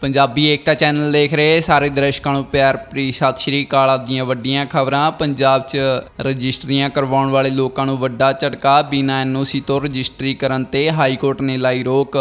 ਪੰਜਾਬੀ ਏਕਤਾ channel ਦੇਖ ਰਹੇ ਸਾਰੇ ਦਰਸ਼ਕਾਂ ਨੂੰ ਪਿਆਰ ਭਰੀ ਸਤਿ ਸ਼੍ਰੀ ਅਕਾਲ ਅੱਜ ਦੀਆਂ ਵੱਡੀਆਂ ਖਬਰਾਂ। ਪੰਜਾਬ 'ਚ ਰਜਿਸਟਰੀਆਂ ਕਰਵਾਉਣ ਵਾਲੇ ਲੋਕਾਂ ਨੂੰ ਵੱਡਾ ਝਟਕਾ, ਬਿਨਾਂ ਐਨਓਸੀ ਤੋਂ ਰਜਿਸਟਰੀ ਕਰਨ ਤੇ ਹਾਈ ਕੋਰਟ ਨੇ ਲਾਈ ਰੋਕ।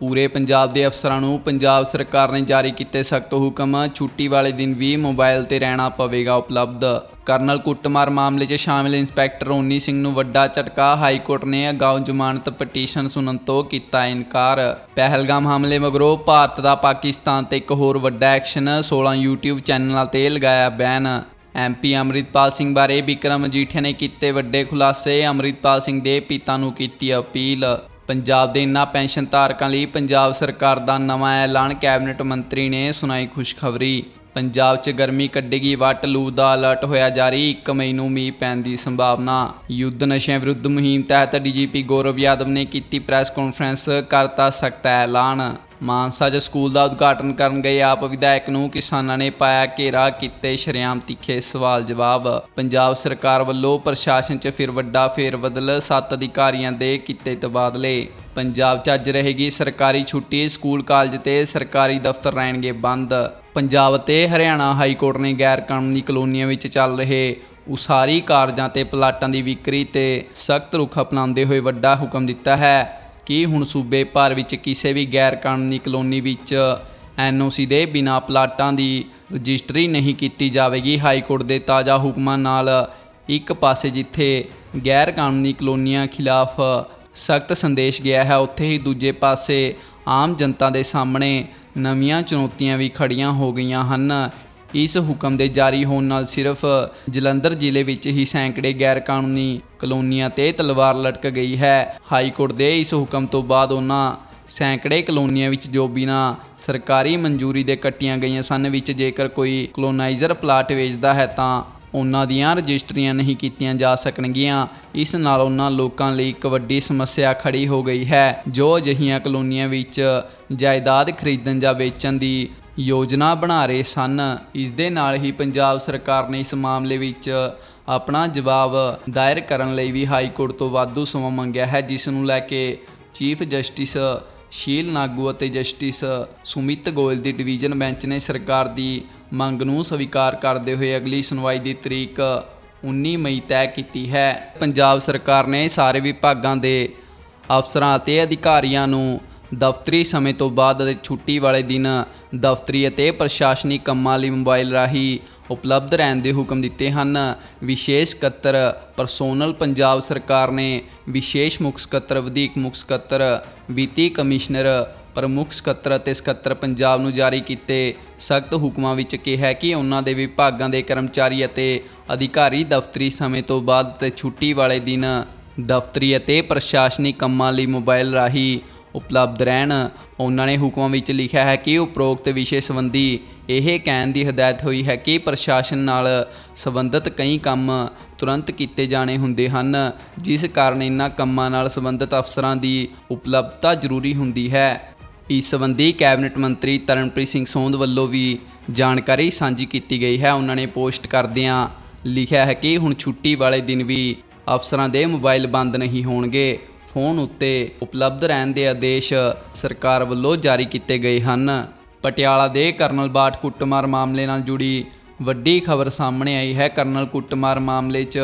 ਪੂਰੇ ਪੰਜਾਬ ਦੇ ਅਫਸਰਾਂ ਨੂੰ ਪੰਜਾਬ ਸਰਕਾਰ ਨੇ ਜਾਰੀ ਕੀਤੇ ਸਖਤ ਹੁਕਮ, ਛੁੱਟੀ ਵਾਲੇ ਦਿਨ ਵੀ ਮੋਬਾਈਲ ਤੇ ਰਹਿਣਾ ਪਵੇਗਾ ਉਪਲਬਧ। ਕਰਨਲ ਕੁੱਟਮਾਰ ਮਾਮਲੇ 'ਚ ਸ਼ਾਮਿਲ ਇੰਸਪੈਕਟਰ ਉਨੀ ਸਿੰਘ ਨੂੰ ਵੱਡਾ ਝਟਕਾ ਹਾਈ ਕੋਰਟ ਨੇ ਅਗਾਊਂ ਜ਼ਮਾਨਤ ਪਟੀਸ਼ਨ ਸੁਣਨ ਤੋਂ ਕੀਤਾ ਇਨਕਾਰ। ਪਹਿਲਗਾਮ ਹਮਲੇ ਮਗਰੋਂ ਭਾਰਤ ਦਾ ਪਾਕਿਸਤਾਨ ਤੇ ਇੱਕ ਹੋਰ ਵੱਡਾ ਐਕਸ਼ਨ 16 YouTube ਚੈਨਲਾਂ ਤੇ ਲਗਾਇਆ ਬੈਨ। ਐਮਪੀ ਅੰਮ੍ਰਿਤਪਾਲ ਸਿੰਘ ਬਾਰੇ ਵਿਕਰਮ ਮਜੀਠੀਆ ਨੇ ਕੀਤੇ ਵੱਡੇ ਖੁਲਾਸੇ, ਅੰਮ੍ਰਿਤਪਾਲ ਸਿੰਘ ਦੇ ਪਿਤਾ ਨੂੰ ਕੀਤੀ ਅਪੀਲ। ਪੰਜਾਬ ਦੇ ਇਨ੍ਹਾਂ ਪੈਨਸ਼ਨ ਧਾਰਕਾਂ ਲਈ ਪੰਜਾਬ ਸਰਕਾਰ ਦਾ ਨਵਾਂ ਐਲਾਨ, ਕੈਬਨਿਟ ਮੰਤਰੀ ਨੇ ਸੁਣਾਈ ਖੁਸ਼ਖਬਰੀ। ਪੰਜਾਬ 'ਚ ਗਰਮੀ ਕੱਢੇਗੀ, ਵੱਟ ਲੂ ਦਾ ਅਲਰਟ ਹੋਇਆ ਜਾਰੀ 1 ਮਈ ਨੂੰ ਮੀਂਹ ਪੈਣ ਦੀ ਸੰਭਾਵਨਾ। ਯੁੱਧ ਨਸ਼ਿਆਂ ਵਿਰੁੱਧ ਮੁਹਿੰਮ ਤਹਿਤ ਡੀਜੀਪੀ ਗੌਰਵ ਯਾਦਵ ਨੇ ਕੀਤੀ ਪ੍ਰੈਸ ਕਾਨਫਰੰਸ, ਕਰਤਾ ਸਖਤ ਐਲਾਨ। ਮਾਨਸਾ 'ਚ ਸਕੂਲ ਦਾ ਉਦਘਾਟਨ ਕਰਨ ਗਏ ਆਪ ਵਿਧਾਇਕ ਨੂੰ ਕਿਸਾਨਾਂ ਨੇ ਪਾਇਆ ਘੇਰਾ, ਕੀਤੇ ਸ਼ਰੇਆਮ ਤਿੱਖੇ ਸਵਾਲ ਜਵਾਬ। ਪੰਜਾਬ ਸਰਕਾਰ ਵੱਲੋਂ ਪ੍ਰਸ਼ਾਸਨ 'ਚ ਫਿਰ ਵੱਡਾ ਫੇਰਬਦਲ, ਸੱਤ ਅਧਿਕਾਰੀਆਂ ਦੇ ਕੀਤੇ ਤਬਾਦਲੇ। ਪੰਜਾਬ 'ਚ ਅੱਜ ਰਹੇਗੀ ਸਰਕਾਰੀ ਛੁੱਟੀ, ਸਕੂਲ ਕਾਲਜ ਤੇ ਸਰਕਾਰੀ ਦਫ਼ਤਰ ਰਹਿਣਗੇ ਬੰਦ। ਪੰਜਾਬ ਤੇ ਹਰਿਆਣਾ ਹਾਈ ਕੋਰਟ ਨੇ ਗੈਰ ਕਾਨੂੰਨੀ ਕਲੋਨੀਆਂ ਵਿੱਚ ਚੱਲ ਰਹੇ ਉਸਾਰੀ ਕਾਰਜਾਂ ਤੇ ਪਲਾਟਾਂ ਦੀ ਵਿਕਰੀ ਤੇ ਸਖਤ ਰੁਖ ਅਪਣਾਉਂਦੇ ਹੋਏ ਵੱਡਾ ਹੁਕਮ ਦਿੱਤਾ ਹੈ ਕਿ ਹੁਣ ਸੂਬੇ ਭਰ ਵਿੱਚ ਕਿਸੇ ਵੀ ਗੈਰ ਕਾਨੂੰਨੀ ਕਲੋਨੀ ਵਿੱਚ ਐਨਓਸੀ ਦੇ ਬਿਨਾਂ ਪਲਾਟਾਂ ਦੀ ਰਜਿਸਟਰੀ ਨਹੀਂ ਕੀਤੀ ਜਾਵੇਗੀ। ਹਾਈ ਕੋਰਟ ਦੇ ਤਾਜ਼ਾ ਹੁਕਮਾਂ ਨਾਲ ਇੱਕ ਪਾਸੇ ਜਿੱਥੇ ਗੈਰ ਕਾਨੂੰਨੀ ਕਲੋਨੀਆਂ ਖਿਲਾਫ ਸਖਤ ਸੰਦੇਸ਼ ਗਿਆ ਹੈ, ਉੱਥੇ ਹੀ ਦੂਜੇ ਪਾਸੇ ਆਮ ਜਨਤਾ ਦੇ ਸਾਹਮਣੇ ਨਵੀਆਂ ਚੁਣੌਤੀਆਂ ਵੀ ਖੜੀਆਂ ਹੋ ਗਈਆਂ ਹਨ। ਇਸ ਹੁਕਮ ਦੇ ਜਾਰੀ ਹੋਣ ਨਾਲ ਸਿਰਫ ਜਲੰਧਰ ਜ਼ਿਲ੍ਹੇ ਵਿੱਚ ਹੀ ਸੈਂਕੜੇ ਗੈਰ ਕਾਨੂੰਨੀ ਕਲੋਨੀਆਂ ਤੇ ਤਲਵਾਰ ਲਟਕ ਗਈ ਹੈ। ਹਾਈ ਕੋਰਟ ਦੇ ਇਸ ਹੁਕਮ ਤੋਂ ਬਾਅਦ ਉਹਨਾਂ ਸੈਂਕੜੇ ਕਲੋਨੀਆਂ ਵਿੱਚ ਜੋ ਬਿਨਾਂ ਸਰਕਾਰੀ ਮਨਜ਼ੂਰੀ ਦੇ ਕੱਟੀਆਂ ਗਈਆਂ ਸਨ, ਵਿੱਚ ਜੇਕਰ ਕੋਈ ਕਲੋਨਾਈਜ਼ਰ ਪਲਾਟ ਵੇਚਦਾ ਹੈ ਤਾਂ ਉਹਨਾਂ ਦੀਆਂ ਰਜਿਸਟਰੀਆਂ ਨਹੀਂ ਕੀਤੀਆਂ ਜਾ ਸਕਣਗੀਆਂ। ਇਸ ਨਾਲ ਉਹਨਾਂ ਲੋਕਾਂ ਲਈ ਇੱਕ ਵੱਡੀ ਸਮੱਸਿਆ ਖੜੀ ਹੋ ਗਈ ਹੈ, ਜੋ ਅਜਿਹੀਆਂ ਕਲੋਨੀਆਂ ਵਿੱਚ ਜਾਇਦਾਦ ਖਰੀਦਣ ਜਾਂ ਵੇਚਣ ਦੀ ਯੋਜਨਾ ਬਣਾ ਰਹੇ ਸਨ। ਇਸ ਦੇ ਨਾਲ ਹੀ ਪੰਜਾਬ ਸਰਕਾਰ ਨੇ ਇਸ ਮਾਮਲੇ ਵਿੱਚ ਆਪਣਾ ਜਵਾਬ ਦਾਇਰ ਕਰਨ ਲਈ ਵੀ ਹਾਈ ਕੋਰਟ ਤੋਂ ਵਾਧੂ ਸਮਾਂ ਮੰਗਿਆ ਹੈ, ਜਿਸ ਨੂੰ ਲੈ ਕੇ ਚੀਫ ਜਸਟਿਸ ਸ਼ੀਲ ਨਾਗੂ ਅਤੇ ਜਸਟਿਸ ਸੁਮਿਤ ਗੋਇਲ ਦੀ ਡਿਵੀਜ਼ਨ ਬੈਂਚ ਨੇ ਸਰਕਾਰ ਦੀ ਮੰਗ ਨੂੰ ਸਵੀਕਾਰ ਕਰਦੇ ਹੋਏ ਅਗਲੀ ਸੁਣਵਾਈ ਦੀ ਤਰੀਕ 19 ਮਈ ਤੈਅ ਕੀਤੀ ਹੈ। ਪੰਜਾਬ ਸਰਕਾਰ ਨੇ ਸਾਰੇ ਵਿਭਾਗਾਂ ਦੇ ਅਫਸਰਾਂ ਅਤੇ ਅਧਿਕਾਰੀਆਂ ਨੂੰ ਦਫ਼ਤਰੀ ਸਮੇਂ ਤੋਂ ਬਾਅਦ ਅਤੇ ਛੁੱਟੀ ਵਾਲੇ ਦਿਨ ਦਫ਼ਤਰੀ ਅਤੇ ਪ੍ਰਸ਼ਾਸਨਿਕ ਕੰਮਾਂ ਲਈ ਮੋਬਾਈਲ ਰਾਹੀਂ ਉਪਲਬਧ ਰਹਿਣ ਦੇ ਹੁਕਮ ਦਿੱਤੇ ਹਨ। ਵਿਸ਼ੇਸ਼ ਸਕੱਤਰ ਪਰਸੋਨਲ ਪੰਜਾਬ ਸਰਕਾਰ ਨੇ ਵਿਸ਼ੇਸ਼ ਮੁੱਖ ਸਕੱਤਰ, ਵਧੀਕ ਮੁੱਖ ਸਕੱਤਰ ਵਿੱਤੀ ਕਮਿਸ਼ਨਰ ਪ੍ਰਮੁੱਖ ਸਕੱਤਰ ਅਤੇ ਸਕੱਤਰ ਪੰਜਾਬ ਨੂੰ ਜਾਰੀ ਕੀਤੇ ਸਖਤ ਹੁਕਮਾਂ ਵਿੱਚ ਕਿਹਾ ਕਿ ਉਹਨਾਂ ਦੇ ਵਿਭਾਗਾਂ ਦੇ ਕਰਮਚਾਰੀ ਅਤੇ ਅਧਿਕਾਰੀ ਦਫ਼ਤਰੀ ਸਮੇਂ ਤੋਂ ਬਾਅਦ ਤੇ ਛੁੱਟੀ ਵਾਲੇ ਦਿਨ ਦਫ਼ਤਰੀ ਅਤੇ ਪ੍ਰਸ਼ਾਸਨਿਕ ਕੰਮਾਂ ਲਈ ਮੋਬਾਈਲ ਰਾਹੀਂ ਉਪਲਬਧ ਰਹਿਣ। ਉਹਨਾਂ ਨੇ ਹੁਕਮਾਂ ਵਿੱਚ ਲਿਖਿਆ ਹੈ ਕਿ ਉਪਰੋਕਤ ਵਿਸ਼ੇ ਸੰਬੰਧੀ ਇਹ ਕਹਿਣ ਦੀ ਹਦਾਇਤ ਹੋਈ ਹੈ ਕਿ ਪ੍ਰਸ਼ਾਸਨ ਨਾਲ ਸੰਬੰਧਿਤ ਕਈ ਕੰਮ ਤੁਰੰਤ ਕੀਤੇ ਜਾਣੇ ਹੁੰਦੇ ਹਨ, ਜਿਸ ਕਾਰਨ ਇਹਨਾਂ ਕੰਮਾਂ ਨਾਲ ਸੰਬੰਧਿਤ ਅਫਸਰਾਂ ਦੀ ਉਪਲਬਧਤਾ ਜ਼ਰੂਰੀ ਹੁੰਦੀ ਹੈ। ਇਸ ਸੰਬੰਧੀ ਕੈਬਨਿਟ ਮੰਤਰੀ ਤਰਨਪ੍ਰੀਤ ਸਿੰਘ ਸੋਂਧ ਵੱਲੋਂ ਵੀ ਜਾਣਕਾਰੀ ਸਾਂਝੀ ਕੀਤੀ ਗਈ ਹੈ। ਉਹਨਾਂ ਨੇ ਪੋਸਟ ਕਰਦਿਆਂ ਲਿਖਿਆ ਹੈ ਕਿ ਹੁਣ ਛੁੱਟੀ ਵਾਲੇ ਦਿਨ ਵੀ ਅਫਸਰਾਂ ਦੇ ਮੋਬਾਈਲ ਬੰਦ ਨਹੀਂ ਹੋਣਗੇ। ਫੋਨ ਉੱਤੇ ਉਪਲਬਧ ਰਹਿਣ ਦੇ ਆਦੇਸ਼ ਸਰਕਾਰ ਵੱਲੋਂ ਜਾਰੀ ਕੀਤੇ ਗਏ ਹਨ। ਪਟਿਆਲਾ ਦੇ ਕਰਨਲ ਬਾਟ ਕੁੱਟਮਾਰ ਮਾਮਲੇ ਨਾਲ ਜੁੜੀ ਵੱਡੀ ਖਬਰ ਸਾਹਮਣੇ ਆਈ ਹੈ। ਕਰਨਲ ਕੁੱਟਮਾਰ ਮਾਮਲੇ 'ਚ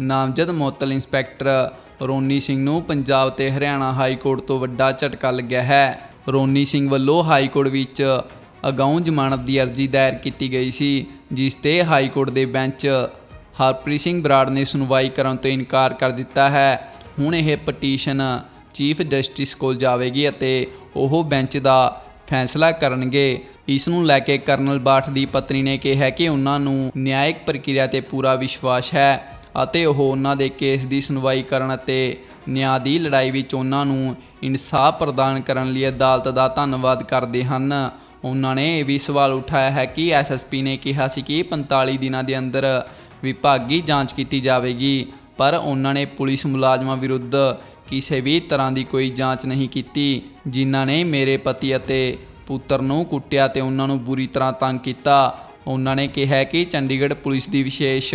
ਨਾਮਜ਼ਦ ਮੁਅੱਤਲ ਇੰਸਪੈਕਟਰ ਰੋਨੀ ਸਿੰਘ ਨੂੰ ਪੰਜਾਬ ਤੇ ਹਰਿਆਣਾ ਹਾਈ ਕੋਰਟ ਤੋਂ ਵੱਡਾ ਝਟਕਾ ਲੱਗਿਆ ਹੈ। ਰੋਨੀ ਸਿੰਘ ਵੱਲੋਂ ਹਾਈ ਕੋਰਟ ਵਿੱਚ ਅਗਾਊਂ ਜ਼ਮਾਨਤ ਦੀ ਅਰਜ਼ੀ ਦਾਇਰ ਕੀਤੀ ਗਈ ਸੀ, ਜਿਸ ਤੇ ਹਾਈ ਕੋਰਟ ਦੇ ਬੈਂਚ ਹਰਪ੍ਰੀਤ ਸਿੰਘ ਬਰਾੜ ਨੇ ਸੁਣਵਾਈ ਕਰਨ ਤੋਂ ਇਨਕਾਰ ਕਰ ਦਿੱਤਾ ਹੈ। ਹੁਣ ਇਹ ਪਟੀਸ਼ਨ ਚੀਫ ਜਸਟਿਸ ਕੋਲ ਜਾਵੇਗੀ ਅਤੇ ਉਹ ਬੈਂਚ ਦਾ ਫੈਸਲਾ ਕਰਨਗੇ। ਇਸ ਨੂੰ ਲੈ ਕੇ ਕਰਨਲ ਬਾਠ ਦੀ ਪਤਨੀ ਨੇ ਕਿਹਾ ਕਿ ਉਹਨਾਂ ਨੂੰ ਨਿਆਇਕ ਪ੍ਰਕਿਰਿਆ ਤੇ ਪੂਰਾ ਵਿਸ਼ਵਾਸ ਹੈ ਅਤੇ ਉਹ ਉਹਨਾਂ ਦੇ ਕੇਸ ਦੀ ਸੁਣਵਾਈ ਕਰਨ ਅਤੇ ਨਿਆਂ ਦੀ ਲੜਾਈ ਵਿੱਚ ਉਹਨਾਂ ਨੂੰ ਇਨਸਾਫ ਪ੍ਰਦਾਨ ਕਰਨ ਲਈ ਅਦਾਲਤ ਦਾ ਧੰਨਵਾਦ ਕਰਦੇ ਹਨ। ਉਹਨਾਂ ਨੇ ਇਹ ਵੀ ਸਵਾਲ ਉਠਾਇਆ ਹੈ ਕਿ ਐਸਐਸਪੀ ਨੇ ਕਿਹਾ ਸੀ ਕਿ 45 ਦਿਨਾਂ ਦੇ ਅੰਦਰ ਵਿਭਾਗੀ ਜਾਂਚ ਕੀਤੀ ਜਾਵੇਗੀ। ਪਰ ਉਹਨਾਂ ਨੇ ਪੁਲਿਸ ਮੁਲਾਜ਼ਮਾਂ ਵਿਰੁੱਧ ਕਿਸੇ ਵੀ ਤਰ੍ਹਾਂ ਦੀ ਕੋਈ ਜਾਂਚ ਨਹੀਂ ਕੀਤੀ, ਜਿਨ੍ਹਾਂ ਨੇ ਮੇਰੇ ਪਤੀ ਅਤੇ ਪੁੱਤਰ ਨੂੰ ਕੁੱਟਿਆ ਤੇ ਉਹਨਾਂ ਨੂੰ ਬੁਰੀ ਤਰ੍ਹਾਂ ਤੰਗ ਕੀਤਾ। ਉਹਨਾਂ ਨੇ ਕਿਹਾ ਕਿ ਚੰਡੀਗੜ੍ਹ ਪੁਲਿਸ ਦੀ ਵਿਸ਼ੇਸ਼